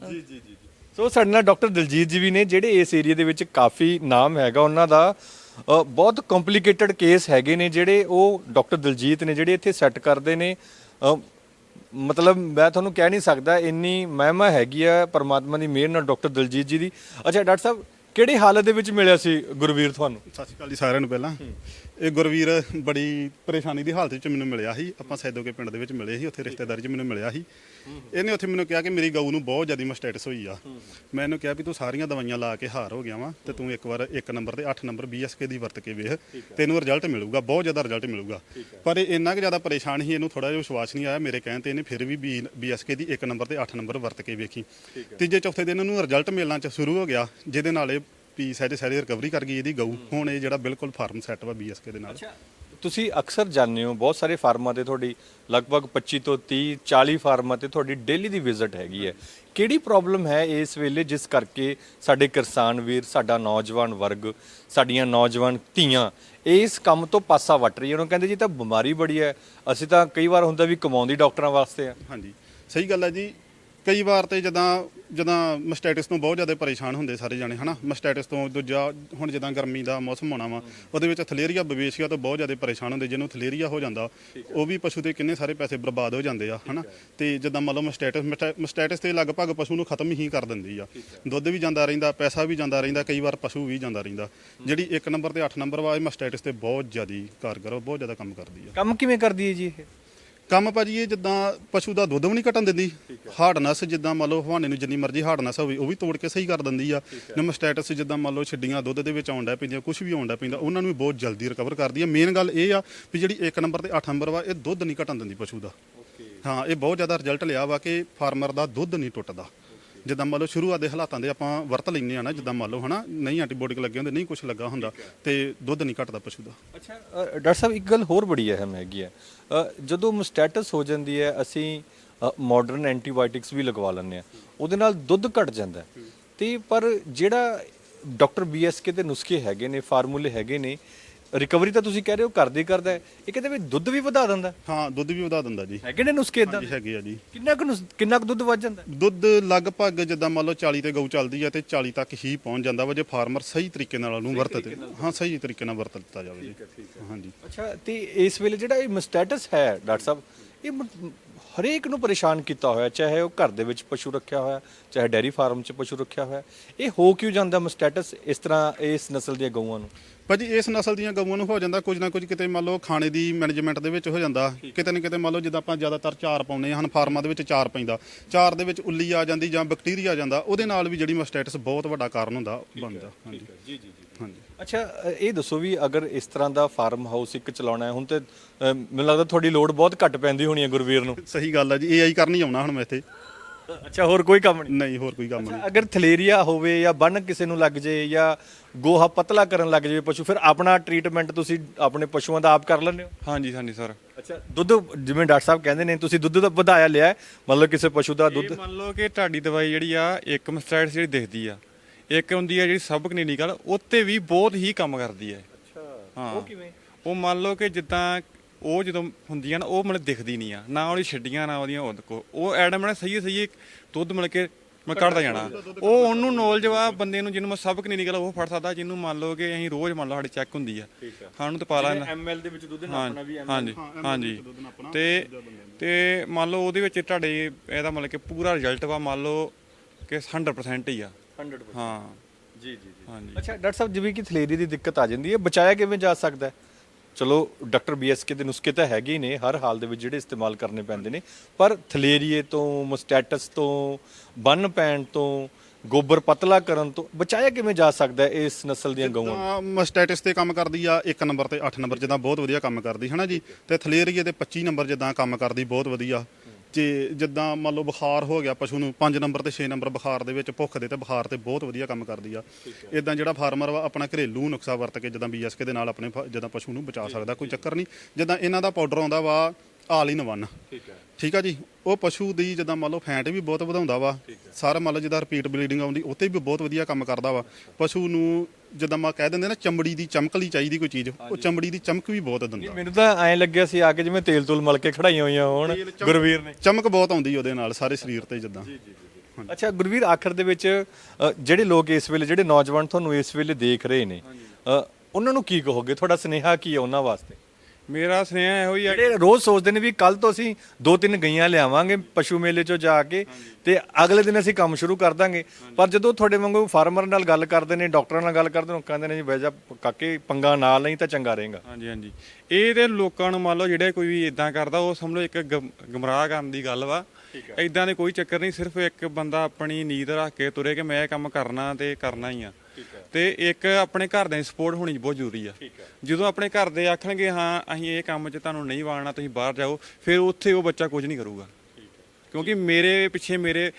ਜੀ ਜੀ ਜੀ ਸੋ ਸਾਡੇ ਨਾਲ ਡਾਕਟਰ ਦਲਜੀਤ ਜੀ ਵੀ ਨੇ ਜਿਹੜੇ ਇਸ ਏਰੀਆ ਦੇ ਵਿੱਚ ਕਾਫੀ ਨਾਮ ਹੈਗਾ ਉਹਨਾਂ ਦਾ। ਅ, ਬਹੁਤ ਕੰਪਲਿਕੇਟਡ ਕੇਸ ਹੈਗੇ ਨੇ ਜਿਹੜੇ ਉਹ ਡਾਕਟਰ ਦਲਜੀਤ ਨੇ ਜਿਹੜੇ ਇੱਥੇ ਸੈੱਟ ਕਰਦੇ ਨੇ। ਅ, ਮਤਲਬ ਮੈਂ ਤੁਹਾਨੂੰ ਕਹਿ ਨਹੀਂ ਸਕਦਾ ਇੰਨੀ ਮਹਿਮਾ ਹੈਗੀ ਆ ਪਰਮਾਤਮਾ ਦੀ ਮਿਹਰ ਨਾਲ ਡਾਕਟਰ ਦਲਜੀਤ ਜੀ ਦੀ। ਅੱਛਾ ਡਾਕਟਰ ਸਾਹਿਬ ਕਿਹੜੀ ਹਾਲਤ ਦੇ ਵਿੱਚ ਮਿਲਿਆ ਸੀ ਗੁਰਵੀਰ ਤੁਹਾਨੂੰ? ਸਤਿ ਸ਼੍ਰੀ ਅਕਾਲ ਜੀ ਸਾਰਿਆਂ ਨੂੰ ਪਹਿਲਾਂ। ਇਹ ਗੁਰਵੀਰ ਬੜੀ ਪਰੇਸ਼ਾਨੀ ਦੀ ਹਾਲਤ ਵਿੱਚ ਮੈਨੂੰ ਮਿਲਿਆ ਸੀ। ਆਪਾਂ ਸੈਦੋਕੇ ਪਿੰਡ ਦੇ ਵਿੱਚ ਮਿਲੇ ਸੀ ਉੱਥੇ ਰਿਸ਼ਤੇਦਾਰੀ 'ਚ ਮੈਨੂੰ ਮਿਲਿਆ ਸੀ। ਇਹਨੇ ਉੱਥੇ ਮੈਨੂੰ ਕਿਹਾ ਕਿ ਮੇਰੀ ਗਊ ਨੂੰ ਬਹੁਤ ਜ਼ਿਆਦਾ ਮਸਟੈਟਸ ਹੋਈ ਆ। ਮੈਂ ਇਹਨੂੰ ਕਿਹਾ ਵੀ ਤੂੰ ਸਾਰੀਆਂ ਦਵਾਈਆਂ ਲਾ ਕੇ ਹਾਰ ਹੋ ਗਿਆ ਵਾ ਤੇ ਤੂੰ ਇੱਕ ਵਾਰ ਇੱਕ ਨੰਬਰ ਤੇ 8 ਨੰਬਰ BSK ਦੀ ਵਰਤ ਕੇ ਵੇਖ ਤੈਨੂੰ ਰਿਜ਼ਲਟ ਮਿਲੂਗਾ ਬਹੁਤ ਜ਼ਿਆਦਾ ਰਿਜ਼ਲਟ ਮਿਲੂਗਾ। ਪਰ ਇਹ ਇੰਨਾ ਕੁ ਜ਼ਿਆਦਾ ਪਰੇਸ਼ਾਨ ਸੀ ਇਹਨੂੰ ਥੋੜਾ ਜਿਹਾ ਵਿਸ਼ਵਾਸ ਨਹੀਂ ਆਇਆ ਮੇਰੇ ਕਹਿਣ ਤੇ ਇਹਨੇ ਫਿਰ ਵੀ BSK ਦੀ ਇੱਕ ਨੰਬਰ ਤੇ 8 ਨੰਬਰ ਵਰਤ ਕੇ ਵੇਖੀ। ਤੀਜੇ ਚੌਥੇ ਦਿਨ ਇਹਨੂੰ ਰਿਜ਼ਲਟ ਮਿਲਣਾ ਚ ਸ਼ੁਰੂ ਹੋ ਗਿਆ ਜਿਹਦੇ ਨਾਲ ਇਹ ਵੀ ਸਾਰੀ ਸਾਰੀ ਰਿਕਵਰੀ ਕਰ ਗਈ ਇਹਦੀ ਗਊ। ਹੁਣ ਇਹ ਜਿਹੜਾ ਬਿਲਕੁਲ ਫਾਰਮ ਸੈੱਟ ਵਾ BSK ਦੇ ਨਾਲ। ਤੁਸੀਂ ਅਕਸਰ ਜਾਣਦੇ ਹੋ ਬਹੁਤ ਸਾਰੇ ਫਾਰਮਾਂ ਤੇ ਤੁਹਾਡੀ ਲਗਭਗ 25 ਤੋਂ 30 40 ਫਾਰਮਾਂ ਤੇ ਤੁਹਾਡੀ ਡੇਲੀ ਦੀ ਵਿਜ਼ਿਟ ਹੈਗੀ ਹੈ। ਕਿਹੜੀ ਪ੍ਰੋਬਲਮ ਹੈ ਇਸ ਵੇਲੇ ਜਿਸ ਕਰਕੇ ਸਾਡੇ ਕਿਸਾਨ ਵੀਰ ਸਾਡਾ ਨੌਜਵਾਨ ਵਰਗ ਸਾਡੀਆਂ ਨੌਜਵਾਨ ਧੀਆਂ ਇਸ ਕੰਮ ਤੋਂ ਪਾਸਾ ਵੱਟ ਰਹੀ ਹੈ ਉਹਨੂੰ ਕਹਿੰਦੇ ਜੀ ਤਾਂ ਬਿਮਾਰੀ ਬੜੀ ਹੈ ਅਸੀਂ ਤਾਂ ਕਈ ਵਾਰ ਹੁੰਦਾ ਵੀ ਕਮਾਉਂਦੀ ਡਾਕਟਰਾਂ ਵਾਸਤੇ ਆ। ਹਾਂਜੀ ਸਹੀ ਗੱਲ ਹੈ ਜੀ। ਕਈ ਵਾਰ ਤੇ ਜਦਾਂ ਜਦਾਂ ਮਸਟੈਟਸ ਤੋਂ ਬਹੁਤ ਜ਼ਿਆਦਾ ਪਰੇਸ਼ਾਨ ਹੁੰਦੇ ਸਾਰੇ ਜਾਣੇ ਹਨਾ? ਮਸਟੈਟਸ ਤੋਂ ਦੂਜਾ ਹੁਣ ਜਦਾਂ ਗਰਮੀ ਦਾ ਮੌਸਮ ਹੋਣਾ ਵਾ ਉਹਦੇ ਵਿੱਚ ਥਲੇਰੀਆ ਬਵੇਸ਼ੀਆ ਤੋਂ ਬਹੁਤ ਜ਼ਿਆਦਾ ਪਰੇਸ਼ਾਨ ਹੁੰਦੇ ਜਿਹਨੂੰ ਥਲੇਰੀਆ ਹੋ ਜਾਂਦਾ ਉਹ ਵੀ ਪਸ਼ੂ ਦੇ ਕਿੰਨੇ ਸਾਰੇ ਪੈਸੇ ਬਰਬਾਦ ਹੋ ਜਾਂਦੇ ਆ ਹਨਾ? ਤੇ ਜਦਾਂ ਮੰਨ ਲਓ ਮਸਟੈਟਸ ਮਸਟੈਟਸ ਤੇ ਲਗਭਗ ਪਸ਼ੂ ਨੂੰ ਖਤਮ ਹੀ ਕਰ ਦਿੰਦੀ ਆ। ਦੁੱਧ ਵੀ ਜਾਂਦਾ ਰਹਿੰਦਾ ਪੈਸਾ ਵੀ ਜਾਂਦਾ ਰਹਿੰਦਾ ਕਈ ਵਾਰ ਪਸ਼ੂ ਵੀ ਜਾਂਦਾ ਰਹਿੰਦਾ। ਜਿਹੜੀ 1 ਨੰਬਰ ਤੇ 8 ਨੰਬਰ ਵਾ ਇਹ ਮਸਟੈਟਸ ਤੇ ਬਹੁਤ ਜ਼ਿਆਦੀ ਕਾਰਗਰ ਆ ਬਹੁਤ ਜ਼ਿਆਦਾ ਕੰਮ ਕਰਦੀ ਆ। ਕੰਮ ਕਿਵੇਂ ਕਰਦੀ ਹੈ ਜੀ ਇਹ? ਕੰਮ ਭਾਜੀ ਇਹ ਜਿੱਦਾਂ ਪਸ਼ੂ ਦਾ ਦੁੱਧ ਵੀ ਨਹੀਂ ਘਟਣ ਦਿੰਦੀ ਹਾਰਡਨੈਸ ਜਿੱਦਾਂ ਮੰਨ ਲਓ ਹਵਾਨੇ ਨੂੰ ਜਿੰਨੀ ਮਰਜ਼ੀ ਹਾਰਡਨੈਸ ਹੋਵੇ ਉਹ ਵੀ ਤੋੜ ਕੇ ਸਹੀ ਕਰ ਦਿੰਦੀ ਆ। ਨਮਸਟੈਟਸ ਜਿੱਦਾਂ ਮੰਨ ਲਓ ਛੱਡੀਆਂ ਦੁੱਧ ਦੇ ਵਿੱਚ ਆਉਂਦਾ ਪੈਂਦੀਆਂ ਕੁਝ ਵੀ ਆਉਂਦਾ ਪੈਂਦਾ ਉਹਨਾਂ ਨੂੰ ਵੀ ਬਹੁਤ ਜਲਦੀ ਰਿਕਵਰ ਕਰਦੀ ਆ। ਮੇਨ ਗੱਲ ਇਹ ਆ ਵੀ ਜਿਹੜੀ 1 ਨੰਬਰ ਤੇ 8 ਨੰਬਰ ਵਾ ਇਹ ਦੁੱਧ ਨਹੀਂ ਘਟਣ ਦਿੰਦੀ ਪਸ਼ੂ ਦਾ। ਹਾਂ ਇਹ ਬਹੁਤ ਜ਼ਿਆਦਾ ਰਿਜ਼ਲਟ ਲਿਆ ਵਾ ਕਿ ਫਾਰਮਰ ਦਾ ਦੁੱਧ ਨਹੀਂ ਟੁੱਟਦਾ। ਜਿੱਦਾਂ ਮੰਨ ਲਓ ਸ਼ੁਰੂਆਤ ਦੇ ਹਾਲਾਤਾਂ ਦੇ ਆਪਾਂ ਵਰਤ ਲੈਂਦੇ ਆ ਨਾ ਜਿੱਦਾਂ ਮੰਨ ਲਓ ਹਨਾ ਨਹੀਂ ਐਂਟੀਬਾਇਓਟਿਕ ਲੱਗੇ ਹੁੰਦੇ ਨਹੀਂ ਕੁਝ ਲੱਗਾ ਹੁੰਦਾ ਤੇ ਦੁੱਧ ਨਹੀਂ ਘਟਦਾ ਪਸ਼ੂ ਦਾ। ਅੱਛਾ ਡਾਕਟਰ ਸਾਹਿਬ ਇੱਕ ਗੱਲ ਹੋਰ ਬੜੀ ਅਹਿਮ ਹੈਗੀ ਹੈ ਜਦੋਂ ਮਸਟੈਟਸ ਹੋ ਜਾਂਦੀ ਹੈ, ਅਸੀਂ ਮਾਡਰਨ ਐਂਟੀਬਾਇਓਟਿਕਸ ਵੀ ਲਗਵਾ ਲੈਂਦੇ ਆ ਉਹਦੇ ਨਾਲ ਦੁੱਧ ਘਟ ਜਾਂਦਾ ਹੈ। ਤੇ ਪਰ ਜਿਹੜਾ ਡਾਕਟਰ ਬੀਐਸਕੇ ਦੇ ਨੁਸਖੇ ਹੈਗੇ ਨੇ, ਫਾਰਮੂਲੇ ਹੈਗੇ ਨੇ ਰਿਕਵਰੀ ਤਾਂ ਤੁਸੀਂ ਕਹਿ ਰਹੇ ਹੋ ਕਰਦੇ ਹੀ ਕਰਦਾ ਹੈ। ਇਹ ਕਹਿੰਦੇ ਵੀ ਦੁੱਧ ਵੀ ਵਧਾ ਦਿੰਦਾ ਹੈ। ਹਾਂ ਦੁੱਧ ਵੀ ਵਧਾ ਦਿੰਦਾ ਜੀ। ਹੈਗੇ ਨੇ ਨੁਸਖੇ ਇਦਾਂ ਹਾਂਜੀ ਹੈਗੇ ਆ ਜੀ। ਕਿੰਨਾ ਕੁ ਨੁਸ- ਕਿੰਨਾ ਕੁ ਦੁੱਧ ਵੱਧ ਜਾਂਦਾ ਹੈ? ਦੁੱਧ ਲਗਭਗ ਜਿੱਦਾਂ ਮੰਨ ਲਓ 40 ਤੇ ਗਊ ਚੱਲਦੀ ਹੈ ਤੇ 40 ਤੱਕ ਹੀ ਪਹੁੰਚ ਜਾਂਦਾ ਵਾ ਜੇ ਫਾਰਮਰ ਸਹੀ ਤਰੀਕੇ ਨਾਲ ਉਹਨੂੰ ਵਰਤਦੇ ਹਾਂ ਸਹੀ ਤਰੀਕੇ ਨਾਲ ਵਰਤ ਦਿੱਤਾ ਜਾਵੇ ਜੀ। ਹਾਂਜੀ। ਅੱਛਾ ਤੇ ਇਸ ਵੇਲੇ ਜਿਹੜਾ ਇਹ ਮਸਟੈਟਸ ਹੈ ਡਾਕਟਰ ਸਾਹਿਬ ਇਹ ਮ- ਹਰੇਕ ਨੂੰ ਪਰੇਸ਼ਾਨ ਕੀਤਾ ਹੋਇਆ ਚਾਹੇ ਉਹ ਘਰ ਦੇ ਵਿੱਚ ਪਸ਼ੂ ਰੱਖਿਆ ਹੋਇਆ ਚਾਹੇ ਡੈਰੀ ਫਾਰਮ 'ਚ ਪਸ਼ੂ ਰੱਖਿਆ ਹੋਇਆ। ਇਹ ਹੋ ਕਿਉਂ ਜਾਂਦਾ ਮਸਟੈਟਸ ਇਸ ਤਰ੍ਹਾਂ ਇਸ ਨਸਲ ਦੀਆਂ ਗਊਆਂ ਨੂੰ? ਭਾਜੀ ਇਸ ਨਸਲ ਦੀਆਂ ਗਊਆਂ ਨੂੰ ਹੋ ਜਾਂਦਾ ਕੁਝ ਨਾ ਕੁਝ ਕਿਤੇ ਮੰਨ ਲਓ ਖਾਣੇ ਦੀ ਮੈਨੇਜਮੈਂਟ ਦੇ ਵਿੱਚ ਹੋ ਜਾਂਦਾ। ਕਿਤੇ ਨਾ ਕਿਤੇ ਮੰਨ ਲਓ ਜਿੱਦਾਂ ਆਪਾਂ ਜ਼ਿਆਦਾਤਰ ਚਾਰ ਪਾਉਂਦੇ ਹਾਂ ਫਾਰਮਾਂ ਦੇ ਵਿੱਚ ਚਾਰ ਪੈਂਦਾ। ਚਾਰ ਦੇ ਵਿੱਚ ਉੱਲੀ ਆ ਜਾਂਦੀ ਜਾਂ ਬੈਕਟੀਰੀਆ ਆ ਜਾਂਦਾ ਉਹਦੇ ਨਾਲ ਵੀ ਜਿਹੜੀ ਮਸਟੈਟਸ ਬਹੁਤ ਵੱਡਾ ਕਾਰਨ ਹੁੰਦਾ ਬਣਦਾ। ਹਾਂਜੀ। ਜੀ ਜੀ ਜੀ। ਹਾਂਜੀ। ਅੱਛਾ ਇਹ ਦੱਸੋ ਵੀ ਅਗਰ ਇਸ ਤਰ੍ਹਾਂ ਦਾ ਫਾਰਮ ਹਾਊਸ ਇੱਕ ਚਲਾਉਣਾ ਹੈ ਹੁਣ ਤੇ ਅ, ਮੈਨੂੰ ਲੱਗਦਾ ਤੁਹਾਡੀ ਲੋਡ ਬਹੁਤ ਘੱਟ ਪੈਂਦੀ ਹੋਣੀ ਹੈ ਗੁਰਵੀਰ ਨੂੰ। ਸਹੀ ਗੱਲ ਹੈ ਜੀ ਏਆਈ ਕਰਨੀ ਆਉਣਾ ਹੁਣ ਮੈਂ ਇੱਥੇ। ਅੱਛਾ ਹੋਰ ਕੋਈ ਕੰਮ ਨਹੀਂ? ਨਹੀਂ ਹੋਰ ਕੋਈ ਕੰਮ ਨਹੀਂ। ਅਗਰ ਥਲੇਰੀਆ ਹੋਵੇ ਜਾਂ ਬੰਨ ਕਿਸੇ ਨੂੰ ਲੱਗ ਜੇ ਜਾਂ ਗੋਹਾ ਪਤਲਾ ਕਰਨ ਲੱਗ ਜੇ ਪਸ਼ੂ ਫਿਰ ਆਪਣਾ ਟ੍ਰੀਟਮੈਂਟ ਤੁਸੀਂ ਆਪਣੇ ਪਸ਼ੂਆਂ ਦਾ ਆਪ ਕਰ ਲੈਂਦੇ ਹੋ? ਹਾਂਜੀ ਹਾਂਜੀ ਸਰ। ਅੱਛਾ ਦੁੱਧ ਜਿਵੇਂ ਡਾਕਟਰ ਸਾਹਿਬ ਕਹਿੰਦੇ ਨੇ ਤੁਸੀਂ ਦੁੱਧ ਦਾ ਵਧਾਇਆ ਲਿਆ ਹੈ, ਮਤਲਬ ਕਿਸੇ ਪਸ਼ੂ ਦਾ ਦੁੱਧ ਇਹ ਮੰਨ ਲਓ ਕਿ ਤੁਹਾਡੀ ਦਵਾਈ ਜਿਹੜੀ ਆ ਇੱਕ ਮਸਟੈਟਸ ਜਿਹੜੀ ਦਿਖਦੀ ਆ। ਇੱਕ ਹੁੰਦੀ ਆ ਜਿਹੜੀ ਸਬ ਕਲੀਨਿਕਲ ਉੱਤੇ ਵੀ ਬਹੁਤ ਹੀ ਕੰਮ ਕਰਦੀ ਹੈ। ਅੱਛਾ ਹਾਂ। ਉਹ ਕਿਵੇਂ? ਉਹ ਮੰਨ ਲਓ ਕਿ ਜਿੱਦਾਂ ਉਹ ਜਦੋਂ ਹੁੰਦੀ ਆ ਨਾ ਉਹ ਮਤਲਬ ਦਿਖਦੀ ਨਹੀਂ ਆ। ਨਾ ਉਹਦੀ ਛੱਡੀਆਂ ਨਾ ਉਹਦੀਆਂ ਉਹ ਐਡਮ ਨੇ ਸਹੀ ਸਹੀ ਦੁੱਧ ਮਿਲ ਕੇ ਮੈਂ ਕੱਢਦਾ ਜਾਣਾ। ਉਹ ਉਹਨੂੰ ਨੌਲੇਜ ਵਾ ਬੰਦੇ ਨੂੰ ਜਿਹਨੂੰ ਮੈਂ ਸਬ ਕਲੀਨਿਕਲ ਉਹ ਫੜ ਸਕਦਾ ਜਿਹਨੂੰ ਮੰਨ ਲਓ ਕਿ ਅਸੀਂ ਰੋਜ਼ ਮੰਨ ਲਓ ਸਾਡੀ ਚੈੱਕ ਹੁੰਦੀ ਆ। ਸਾਨੂੰ ਤਾਂ ਪਤਾ ਨਾ। ਐਮਐਲ ਦੇ ਵਿੱਚ ਦੁੱਧ ਹਾਂ ਨਾਪਣਾ ਵੀ ਹਾਂਜੀ ਹਾਂਜੀ। ਤੇ ਤੇ ਮੰਨ ਲਓ ਉਹਦੇ ਵਿੱਚ ਤੁਹਾਡੇ ਇਹਦਾ ਮਤਲਬ ਕਿ ਪੂਰਾ ਰਿਜ਼ਲਟ ਵਾ ਮੰਨ ਲਓ ਕਿ 100% ਹੀ ਆ। 100% ਹਾਂ। ਜੀ ਜੀ ਜੀ। ਹਾਂਜੀ। ਅੱਛਾ ਡਾਕਟਰ ਸਾਹਿਬ ਜਿਵੇਂ ਕਿ ਥਲੇਰੀ ਦੀ ਦਿੱਕਤ ਆ ਜਾਂਦੀ ਹੈ ਬਚਾਇਆ ਕਿਵੇਂ ਜਾ ਸਕਦਾ ਹੈ? ਚਲੋ ਡਾਕਟਰ ਬੀਐਸਕੇ ਦੇ ਨੁਸਖੇ ਤਾਂ ਹੈਗੇ ਹੀ ਨੇ ਹਰ ਹਾਲ ਦੇ ਵਿੱਚ ਜਿਹੜੇ ਇਸਤੇਮਾਲ ਕਰਨੇ ਪੈਂਦੇ ਨੇ ਪਰ ਥਲੇਰੀਏ ਤੋਂ ਮਸਟੈਟਸ ਤੋਂ ਬੰਨ ਪੈਣ ਤੋਂ ਗੋਬਰ ਪਤਲਾ ਕਰਨ ਤੋਂ ਬਚਾਇਆ ਕਿਵੇਂ ਜਾ ਸਕਦਾ ਹੈ ਇਸ ਨਸਲ ਦੀਆਂ ਗਊਆਂ ਨੂੰ? ਤਾਂ ਮਸਟੈਟਸ ਤੇ ਕੰਮ ਕਰਦੀ ਆ 1 ਨੰਬਰ ਤੇ 8 ਨੰਬਰ ਜਿੱਦਾਂ ਬਹੁਤ ਵਧੀਆ ਕੰਮ ਕਰਦੀ ਹਨਾ ਜੀ? ਤੇ ਥਲੇਰੀਏ ਤੇ 25 ਨੰਬਰ ਜਿੱਦਾਂ ਕੰਮ ਕਰਦੀ ਬਹੁਤ ਵਧੀਆ। ਜੇ ਜਿੱਦਾਂ ਮੰਨ ਲਓ ਬੁਖਾਰ ਹੋ ਗਿਆ ਪਸ਼ੂ ਨੂੰ 5 ਨੰਬਰ ਤੇ 6 ਨੰਬਰ ਬੁਖਾਰ ਦੇ ਵਿੱਚ ਭੁੱਖ ਦੇ ਤੇ ਬੁਖਾਰ ਤੇ ਬਹੁਤ ਵਧੀਆ ਕੰਮ ਕਰਦੀ ਆ। ਇਦਾਂ ਜਿਹੜਾ ਫਾਰਮਰ ਵਾ ਆਪਣਾ ਘਰੇਲੂ ਨੁਕਸਾ ਵਰਤ ਕੇ ਜਿੱਦਾਂ ਬੀਐਸਕੇ ਦੇ ਨਾਲ ਆਪਣੇ ਫ- ਜਿੱਦਾਂ ਪਸ਼ੂ ਨੂੰ ਬਚਾ ਸਕਦਾ ਕੋਈ ਚੱਕਰ ਨਹੀਂ। ਜਿੱਦਾਂ ਇਹਨਾਂ ਦਾ ਪਾਊਡਰ ਆਉਂਦਾ ਵਾ ਆਲ ਇਨ ਵਨ। ਠੀਕ ਹੈ। ਠੀਕ ਆ ਜੀ? ਉਹ ਪਸ਼ੂ ਦੀ ਜਿੱਦਾਂ ਮੰਨ ਲਓ ਫੈਟ ਵੀ ਬਹੁਤ ਵਧਾਉਂਦਾ ਵਾ ਸਾਰਾ ਮੰਨ ਲਓ ਜਿੱਦਾਂ ਰਿਪੀਟ ਬਲੀਡਿੰਗ ਆਉਂਦੀ ਉੱਤੇ ਵੀ ਬਹੁਤ ਵਧੀਆ ਕੰਮ ਕਰਦਾ ਵਾ। ਪਸ਼ੂ ਨੂੰ ਜਿੱਦਾਂ ਮੈਂ ਕਹਿ ਦਿੰਦੇ ਨਾ ਚਮੜੀ ਦੀ ਚਮਕਲੀ ਚਾਹੀਦੀ ਕੋਈ ਚੀਜ਼ ਉਹ ਚਮੜੀ ਦੀ ਚਮਕ ਵੀ ਬਹੁਤ ਦਿੰਦਾ। ਮੈਨੂੰ ਤਾਂ ਐਂ ਲੱਗਿਆ ਸੀ ਆ ਕੇ ਜਿਵੇਂ ਤੇਲ ਤੂਲ ਮਲ ਕੇ ਖੜਾਈਆਂ ਹੋਈਆਂ ਹੋਣ ਗੁਰਵੀਰ ਨੇ। ਚਮਕ ਬਹੁਤ ਆਉਂਦੀ ਉਹਦੇ ਨਾਲ ਸਾਰੇ ਸਰੀਰ ਤੇ ਜਿੱਦਾਂ। ਅੱਛਾ ਗੁਰਵੀਰ ਆਖਰ ਦੇ ਵਿੱਚ ਜਿਹੜੇ ਲੋਕ ਇਸ ਵੇਲੇ ਜਿਹੜੇ ਨੌਜਵਾਨ ਤੁਹਾਨੂੰ ਇਸ ਵੇਲੇ ਦੇਖ ਰਹੇ ਨੇ ਉਹਨਾਂ ਨੂੰ ਕੀ ਕਹੋਗੇ? ਤੁਹਾਡਾ ਸੁਨੇਹਾ ਕੀ ਹੈ ਉਹਨਾਂ ਵਾਸਤੇ? ਮੇਰਾ ਸੁਨੇਹਾ ਇਹੋ ਹੀ ਆ ਜਿਹੜੇ ਰੋਜ਼ ਸੋਚਦੇ ਨੇ ਵੀ ਕੱਲ ਤੋਂ ਅਸੀਂ ਦੋ ਤਿੰਨ ਗਈਆਂ ਲਿਆਵਾਂਗੇ ਪਸ਼ੂ ਮੇਲੇ ਚੋਂ ਜਾ ਕੇ ਤੇ ਅਗਲੇ ਦਿਨ ਅਸੀਂ ਕੰਮ ਸ਼ੁਰੂ ਕਰ ਦਾਂਗੇ। ਪਰ ਜਦੋਂ ਤੁਹਾਡੇ ਵਾਂਗੂ ਫਾਰਮਰ ਨਾਲ ਗੱਲ ਕਰਦੇ ਨੇ ਡਾਕਟਰਾਂ ਨਾਲ ਗੱਲ ਕਰਦੇ ਨੇ ਉਹ ਕਹਿੰਦੇ ਨੇ ਜੀ ਬੈਜਾ ਕਾਕੇ ਪੰਗਾ ਨਾਲ ਨਹੀਂ ਤਾਂ ਚੰਗਾ ਰਹੇਗਾ। ਹਾਂਜੀ ਹਾਂਜੀ। ਇਹ ਤੇ ਲੋਕਾਂ ਨੂੰ ਮੰਨ ਲਓ ਜਿਹੜੇ ਕੋਈ ਵੀ ਇਦਾਂ ਕਰਦਾ ਉਹ ਸਮਝ ਲਓ ਇੱਕ ਗਮ- ਗਮਰਾਹ ਕਰਨ ਦੀ ਗੱਲ ਵਾ। ਇਦਾਂ ਦੇ ਕੋਈ ਚੱਕਰ ਨਹੀਂ ਸਿਰਫ ਇੱਕ ਬੰਦਾ ਆਪਣੀ ਨੀਂਦ ਰੱਖ ਕੇ ਤੁਰੇ ਕਿ ਮੈਂ ਇਹ ਕੰਮ ਕਰਨਾ ਤੇ ਕਰਨਾ ਹੀ ਆ। ਤੇ ਇੱਕ ਆਪਣੇ ਘਰ ਦੀ ਸਪੋਰਟ ਹੋਣੀ ਬਹੁਤ ਜ਼ਰੂਰੀ ਆ। ਜਦੋਂ ਆਪਣੇ ਘਰ ਦੇ ਆਖਣਗੇ ਹਾਂ ਅਸੀਂ ਇਹ ਕੰਮ 'ਚ ਤੁਹਾਨੂੰ ਨਹੀਂ ਵਾੜਨਾ ਤੁਸੀਂ ਬਾਹਰ ਜਾਓ ਫਿਰ ਉੱਥੇ ਉਹ ਬੱਚਾ ਕੁਝ ਨਹੀਂ ਕਰੂਗਾ। ਕਿਉਂਕਿ ਮੇਰੇ ਪਿੱਛੇ ਮੇਰੇ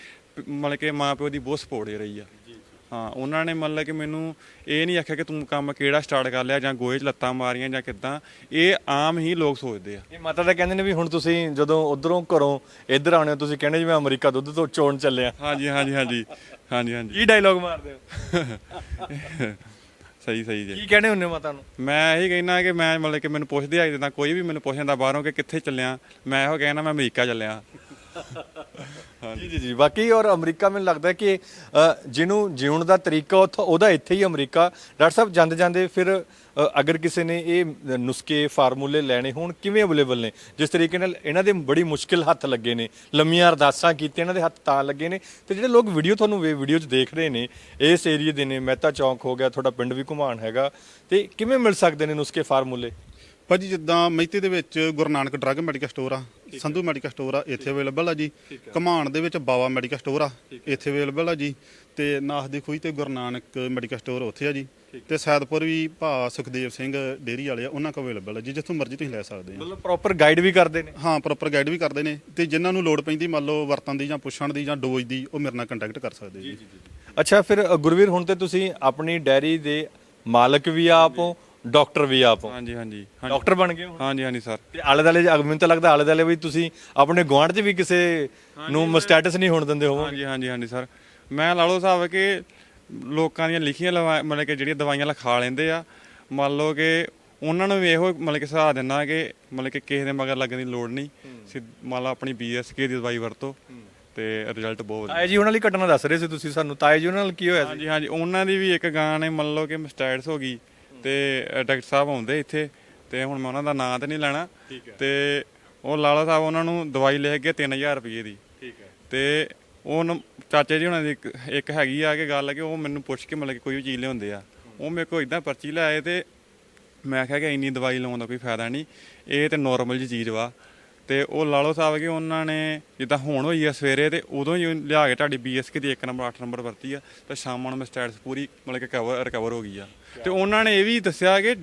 ਮਤਲਬ ਕਿ ਮਾਂ ਪਿਓ ਦੀ ਬਹੁਤ ਸਪੋਰਟ ਰਹੀ ਆ। ਹਾਂ ਉਹਨਾਂ ਨੇ ਮਤਲਬ ਕਿ ਮੈਨੂੰ ਇਹ ਨਹੀਂ ਆਖਿਆ ਕਿ ਤੂੰ ਕੰਮ ਕਿਹੜਾ ਸਟਾਰਟ ਕਰ ਲਿਆ ਜਾਂ ਗੋਏ 'ਚ ਲੱਤਾਂ ਮਾਰੀਆਂ ਜਾਂ ਕਿੱਦਾਂ ਇਹ ਆਮ ਹੀ ਲੋਕ ਸੋਚਦੇ ਆ। ਇਹ ਮਾਤਾ ਤਾਂ ਕਹਿੰਦੇ ਨੇ ਵੀ ਹੁਣ ਤੁਸੀਂ ਜਦੋਂ ਉਧਰੋਂ ਘਰੋਂ ਇੱਧਰ ਆਉਣੇ ਹੋ ਤੁਸੀਂ ਕਹਿੰਦੇ ਜਿਵੇਂ ਅਮਰੀਕਾ ਦੁੱਧ ਤੋਂ ਚੋਣ ਚੱਲੇ ਆ। ਹਾਂਜੀ ਹਾਂਜੀ ਹਾਂਜੀ ਹਾਂਜੀ ਹਾਂਜੀ। ਕੀ ਡਾਇਲੋਗ ਮਾਰਦੇ ਹੋ? *laughs* ਸਹੀ ਸਹੀ ਜੀ। ਕੀ ਕਹਿੰਦੇ ਹੁੰਦੇ ਹੋ ਮਾਤਾ ਨੂੰ? ਮੈਂ ਇਹੀ ਕਹਿਣਾ ਕਿ ਮੈਂ ਮਤਲਬ ਕਿ ਮੈਨੂੰ ਪੁੱਛਦੇ ਆ ਜਿੱਦਾਂ ਕੋਈ ਵੀ ਮੈਨੂੰ ਪੁੱਛਦਾ ਬਾਹਰੋਂ ਕਿ ਕਿੱਥੇ ਚੱਲਿਆ ਮੈਂ ਇਹੋ ਕਹਿਣਾ ਮੈਂ ਅਮਰੀਕਾ ਚੱਲਿਆ। ਜੀ ਜੀ ਜੀ। ਬਾਕੀ ਔਰ ਅਮਰੀਕਾ ਮੈਨੂੰ ਲੱਗਦਾ ਕਿ ਅ, ਜਿਹਨੂੰ ਜਿਉਣ ਦਾ ਤਰੀਕਾ ਉੱਥੋਂ ਉਹਦਾ ਇੱਥੇ ਹੀ ਅਮਰੀਕਾ। ਡਾਕਟਰ ਸਾਹਿਬ ਜਾਂਦੇ ਜਾਂਦੇ ਫਿਰ ਅ, ਅਗਰ ਕਿਸੇ ਨੇ ਇਹ ਨੁਸਖੇ ਫਾਰਮੂਲੇ ਲੈਣੇ ਹੋਣ ਕਿਵੇਂ ਅਵੇਲੇਬਲ ਨੇ? ਜਿਸ ਤਰੀਕੇ ਨਾਲ ਇਹਨਾਂ ਦੇ ਬੜੀ ਮੁਸ਼ਕਿਲ ਹੱਥ ਲੱਗੇ ਨੇ ਲੰਮੀਆਂ ਅਰਦਾਸਾਂ ਕੀਤੀਆਂ ਇਹਨਾਂ ਦੇ ਹੱਥ ਤਾਂ ਲੱਗੇ ਨੇ। ਤੇ ਜਿਹੜੇ ਲੋਕ ਵੀਡੀਓ ਤੁਹਾਨੂੰ ਵੀਡੀਓ 'ਚ ਦੇਖ ਰਹੇ ਨੇ ਇਸ ਏਰੀਏ ਦੇ ਨੇ ਮਹਿਤਾ ਚੌਂਕ ਹੋ ਗਿਆ ਤੁਹਾਡਾ ਪਿੰਡ ਵੀ ਘੁਮਾਣ ਹੈਗਾ। ਤੇ ਕਿਵੇਂ ਮਿਲ ਸਕਦੇ ਨੇ ਨੁਸਖੇ ਫਾਰਮੂਲੇ? ਭਾਜੀ ਜਿੱਦਾਂ ਮਹਿਤੇ ਦੇ ਵਿੱਚ Guru Nanak drug medical store ਆ ਸੰਧੂ ਮੈਡੀਕਲ ਸਟੋਰ ਆ ਇੱਥੇ ਅਵੇਲੇਬਲ ਆ ਜੀ। ਕਮਾਣ ਦੇ ਵਿੱਚ ਬਾਵਾ ਮੈਡੀਕਲ ਸਟੋਰ ਆ ਇੱਥੇ ਅਵੇਲੇਬਲ ਆ ਜੀ। ਤੇ ਨਾਖ ਦੀ ਖੂਹੀ ਤੇ ਗੁਰੂ ਨਾਨਕ ਮੈਡੀਕਲ ਸਟੋਰ ਉੱਥੇ ਆ ਜੀ। ਤੇ ਸੈਦਪੁਰ ਵੀ ਭਾ ਸੁਖਦੇਵ ਸਿੰਘ ਡੇਰੀ ਵਾਲੇ ਆ ਉਹਨਾਂ ਕੋਲ ਅਵੇਲੇਬਲ ਆ ਜੀ ਜਿੱਥੋਂ ਮਰਜ਼ੀ ਤੁਸੀਂ ਲੈ ਸਕਦੇ ਆ। ਮਤਲਬ ਪ੍ਰੋਪਰ ਗਾਈਡ ਵੀ ਕਰਦੇ ਨੇ। ਹਾਂ ਪ੍ਰੋਪਰ ਗਾਈਡ ਵੀ ਕਰਦੇ ਨੇ। ਤੇ ਜਿਨ੍ਹਾਂ ਨੂੰ ਲੋੜ ਪੈਂਦੀ ਮੰਨ ਲਓ ਵਰਤਨ ਦੀ ਜਾਂ ਪੁੱਛਣ ਦੀ ਜਾਂ ਡੋਜ਼ ਦੀ ਉਹ ਮੇਰੇ ਨਾਲ ਕੰਟੈਕਟ ਕਰ ਸਕਦੇ ਜੀ ਅੱਛਾ ਫਿਰ ਅ, ਗੁਰਵੀਰ ਹੁਣ ਤੇ ਤੁਸੀਂ ਆਪਣੀ ਡੈਰੀ ਦੇ ਮਾਲਕ ਵੀ ਆਪ ਹੋ ਡਾਕਟਰ ਵੀ ਆਪ ਹੋ। ਹਾਂਜੀ ਹਾਂਜੀ। ਹਾਂਜੀ। ਡਾਕਟਰ ਬਣ ਗਏ ਹਾਂਜੀ ਹਾਂਜੀ ਸਰ। ਤੇ ਆਲੇ ਦਾਲੇ ਮੈਨੂੰ ਤਾਂ ਲੱਗਦਾ ਆਲੇ ਦਾਲੇ ਵੀ ਤੁਸੀਂ ਆਪਣੇ ਗੁਆਂਢ 'ਚ ਵੀ ਕਿਸੇ ਨੂੰ ਸਟੇਟਸ ਨਹੀਂ ਹੋਣ ਦਿੰਦੇ ਹੋ ਹਾਂਜੀ ਹਾਂਜੀ ਹਾਂਜੀ ਸਰ। ਮੈਂ ਲਾ ਲਓ ਹਿਸਾਬ ਕਿ ਲੋਕਾਂ ਦੀਆਂ ਲਿਖੀਆਂ ਲਵਾ- ਮਤਲਬ ਕਿ ਜਿਹੜੀਆਂ ਦਵਾਈਆਂ ਲਿਖਾ ਲੈਂਦੇ ਆ ਮੰਨ ਲਓ ਕਿ ਉਹਨਾਂ ਨੂੰ ਵੀ ਇਹੋ ਮਤਲਬ ਕਿ ਸਲਾਹ ਦਿੰਦਾ ਕਿ ਮਤਲਬ ਕਿ ਕਿਸੇ ਦੇ ਮਗਰ ਲੱਗਣ ਦੀ ਲੋੜ ਨਹੀਂ। ਸਿੱਧ- ਮੰਨ ਲਓ ਆਪਣੀ ਬੀਐਸਕੇ ਦੀ ਦਵਾਈ ਵਰਤੋ ਤੇ ਰਿਜ਼ਲਟ ਬਹੁਤ ਵਧੀਆ। ਤਾਏ ਜੀ ਉਹਨਾਂ ਲਈ ਘਟਨਾ ਦੱਸ ਰਹੇ ਸੀ ਤੁਸੀਂ ਸਾਨੂੰ। ਤਾਏ ਜੀ ਉਹਨਾਂ ਨਾਲ ਕੀ ਹੋਇਆ ਸੀ? ਹਾਂਜੀ ਹਾਂਜੀ। ਉਹਨਾਂ ਦੀ ਵੀ ਇੱਕ ਗਾਂ ਨੇ ਮੰਨ ਲਓ ਕਿ ਮਸਟੈਟਸ ਹੋ ਗਈ। ਤੇ ਡਾਕਟਰ ਸਾਹਿਬ ਆਉਂਦੇ ਇੱਥੇ ਤੇ ਹੁਣ ਮੈਂ ਉਹਨਾਂ ਦਾ ਨਾਂ ਤੇ ਨਹੀਂ ਲੈਣਾ। ਤੇ ਉਹ ਲਾਲਾ ਸਾਹਿਬ ਉਹਨਾਂ ਨੂੰ ਦਵਾਈ ਲੈ ਕੇ 3000 ਰੁਪਏ ਦੀ। ਠੀਕ ਹੈ। ਤੇ ਉਹ ਚਾਚੇ ਜੀ ਹੁਣਾਂ ਦੀ ਇੱਕ- ਇੱਕ ਹੈਗੀ ਆ ਕਿ ਗੱਲ ਕਿ ਉਹ ਮੈਨੂੰ ਪੁੱਛ ਕੇ ਮਤਲਬ ਕਿ ਕੋਈ ਵੀ ਚੀਜ਼ ਲਿਆਉਂਦੇ ਆ। ਉਹ ਮੇਰੇ ਕੋਲ ਇਦਾਂ ਪਰਚੀ ਲੈ ਆਏ ਤੇ ਮੈਂ ਕਿਹਾ ਕਿ ਇੰਨੀ ਦਵਾਈ ਲਾਉਣ ਦਾ ਕੋਈ ਫਾਇਦਾ ਨਹੀਂ ਇਹ ਤੇ ਨਾਰਮਲ ਜੀ ਚੀਜ਼ ਵਾ। ਤੇ ਉਹ ਲਾਲੋ ਸਾਹਿਬ ਕਿ ਉਹਨਾਂ ਨੇ ਜਿੱਦਾਂ ਹੁਣ ਹੋਈ ਆ ਸਵੇਰੇ ਤੇ ਉਦੋਂ ਹੀ ਲਿਆ ਕੇ ਤੁਹਾਡੀ ਬੀਐਸਕੇ ਦੀ 1 ਨੰਬਰ 8 ਨੰਬਰ ਵਰਤੀ ਆ ਤੇ ਸ਼ਾਮਾਂ ਨੂੰ ਸਟੈਟਸ ਪੂਰੀ ਮਤਲਬ ਕਿ ਕਵਰ ਰਿਕਵਰ ਹੋ ਗਈ ਆ। ਤੇ ਉਹਨਾਂ ਨੇ ਇਹ ਵੀ ਦੱਸਿਆ ਕਿ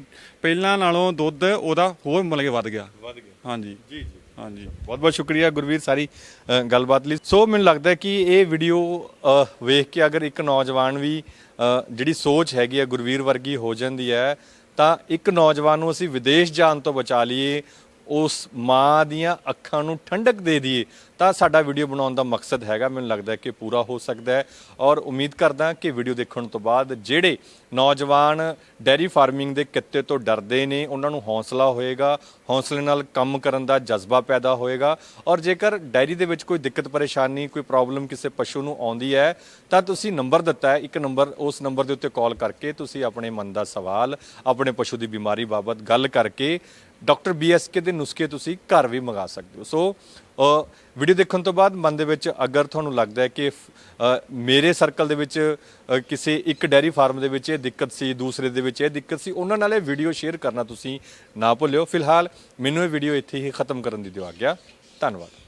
ਪਹਿਲਾਂ ਨਾਲੋਂ ਦੁੱਧ ਉਹਦਾ ਹੋਰ ਮਤਲਬ ਕਿ ਵੱਧ ਗਿਆ। ਵਧ ਗਿਆ। ਹਾਂਜੀ। ਜੀ ਜੀ। ਹਾਂਜੀ। ਬਹੁਤ ਬਹੁਤ ਸ਼ੁਕਰੀਆ ਗੁਰਵੀਰ ਸਾਰੀ ਅ, ਗੱਲਬਾਤ ਲਈ। ਸੋ ਮੈਨੂੰ ਲੱਗਦਾ ਹੈ ਕਿ ਇਹ ਵੀਡੀਓ ਅ, ਵੇਖ ਕੇ ਅਗਰ ਇੱਕ ਨੌਜਵਾਨ ਵੀ ਅ, ਜਿਹੜੀ ਸੋਚ ਹੈਗੀ ਹੈ ਗੁਰਵੀਰ ਵਰਗੀ ਹੋ ਜਾਂਦੀ ਹੈ ਤਾਂ ਇੱਕ ਨੌਜਵਾਨ ਨੂੰ ਅਸੀਂ ਵਿਦੇਸ਼ ਜਾਣ ਤੋਂ ਬਚਾ ਲਈਏ ਉਸ ਮਾਂ ਦੀਆਂ ਅੱਖਾਂ ਨੂੰ ਠੰਡਕ ਦੇ ਦਈਏ, ਤਾਂ ਸਾਡਾ ਵੀਡੀਓ ਬਣਾਉਣ ਦਾ ਮਕਸਦ ਹੈਗਾ। ਮੈਨੂੰ ਲੱਗਦਾ ਕਿ ਪੂਰਾ ਹੋ ਸਕਦਾ ਹੈ। ਔਰ ਉਮੀਦ ਕਰਦਾ ਕਿ ਵੀਡੀਓ ਦੇਖਣ ਤੋਂ ਬਾਅਦ ਜਿਹੜੇ ਨੌਜਵਾਨ ਡੈਰੀ ਫਾਰਮਿੰਗ ਦੇ ਕਿੱਤੇ ਤੋਂ ਡਰਦੇ ਨੇ, ਉਹਨਾਂ ਨੂੰ ਹੌਸਲਾ ਹੋਏਗਾ। ਹੌਸਲੇ ਨਾਲ ਕੰਮ ਕਰਨ ਦਾ ਜਜ਼ਬਾ ਪੈਦਾ ਹੋਏਗਾ। ਔਰ ਜੇਕਰ ਡੈਰੀ ਦੇ ਵਿੱਚ ਕੋਈ ਦਿੱਕਤ, ਪਰੇਸ਼ਾਨੀ, ਕੋਈ ਪ੍ਰੋਬਲਮ ਕਿਸੇ ਪਸ਼ੂ ਨੂੰ ਆਉਂਦੀ ਹੈ, ਤਾਂ ਤੁਸੀਂ ਨੰਬਰ ਦਿੱਤਾ ਹੈ। ਇੱਕ ਨੰਬਰ, ਉਸ ਨੰਬਰ ਦੇ ਉੱਤੇ ਕਾਲ ਕਰਕੇ ਤੁਸੀਂ ਆਪਣੇ ਮਨ ਦਾ ਸਵਾਲ, ਆਪਣੇ ਪਸ਼ੂ ਦੀ ਬਿਮਾਰੀ ਬਾਬਤ ਗੱਲ ਕਰਕੇ ਡਾਕਟਰ ਬੀਐਸਕੇ ਦੇ ਨੁਸਖੇ ਤੁਸੀਂ ਘਰ ਵੀ ਮੰਗਾ ਸਕਦੇ ਹੋ। ਸੋ ਵੀਡੀਓ ਦੇਖਣ ਤੋਂ ਬਾਅਦ ਮਨ ਦੇ ਵਿੱਚ ਅਗਰ ਤੁਹਾਨੂੰ ਲੱਗਦਾ ਹੈ ਕਿ ਮੇਰੇ ਸਰਕਲ ਦੇ ਵਿੱਚ ਕਿਸੇ ਇੱਕ ਡੈਰੀ ਫਾਰਮ ਦੇ ਵਿੱਚ ਇਹ ਦਿੱਕਤ ਸੀ, ਦੂਸਰੇ ਦੇ ਵਿੱਚ ਇਹ ਦਿੱਕਤ ਸੀ, ਉਹਨਾਂ ਨਾਲ ਇਹ ਵੀਡੀਓ ਸ਼ੇਅਰ ਕਰਨਾ ਤੁਸੀਂ ਨਾ ਭੁੱਲਿਓ। ਫਿਲਹਾਲ ਮੈਨੂੰ ਇਹ ਵੀਡੀਓ ਇੱਥੇ ਹੀ ਖਤਮ ਕਰਨ ਦੀ ਦਿਓ ਆ ਗਿਆ ਧੰਨਵਾਦ।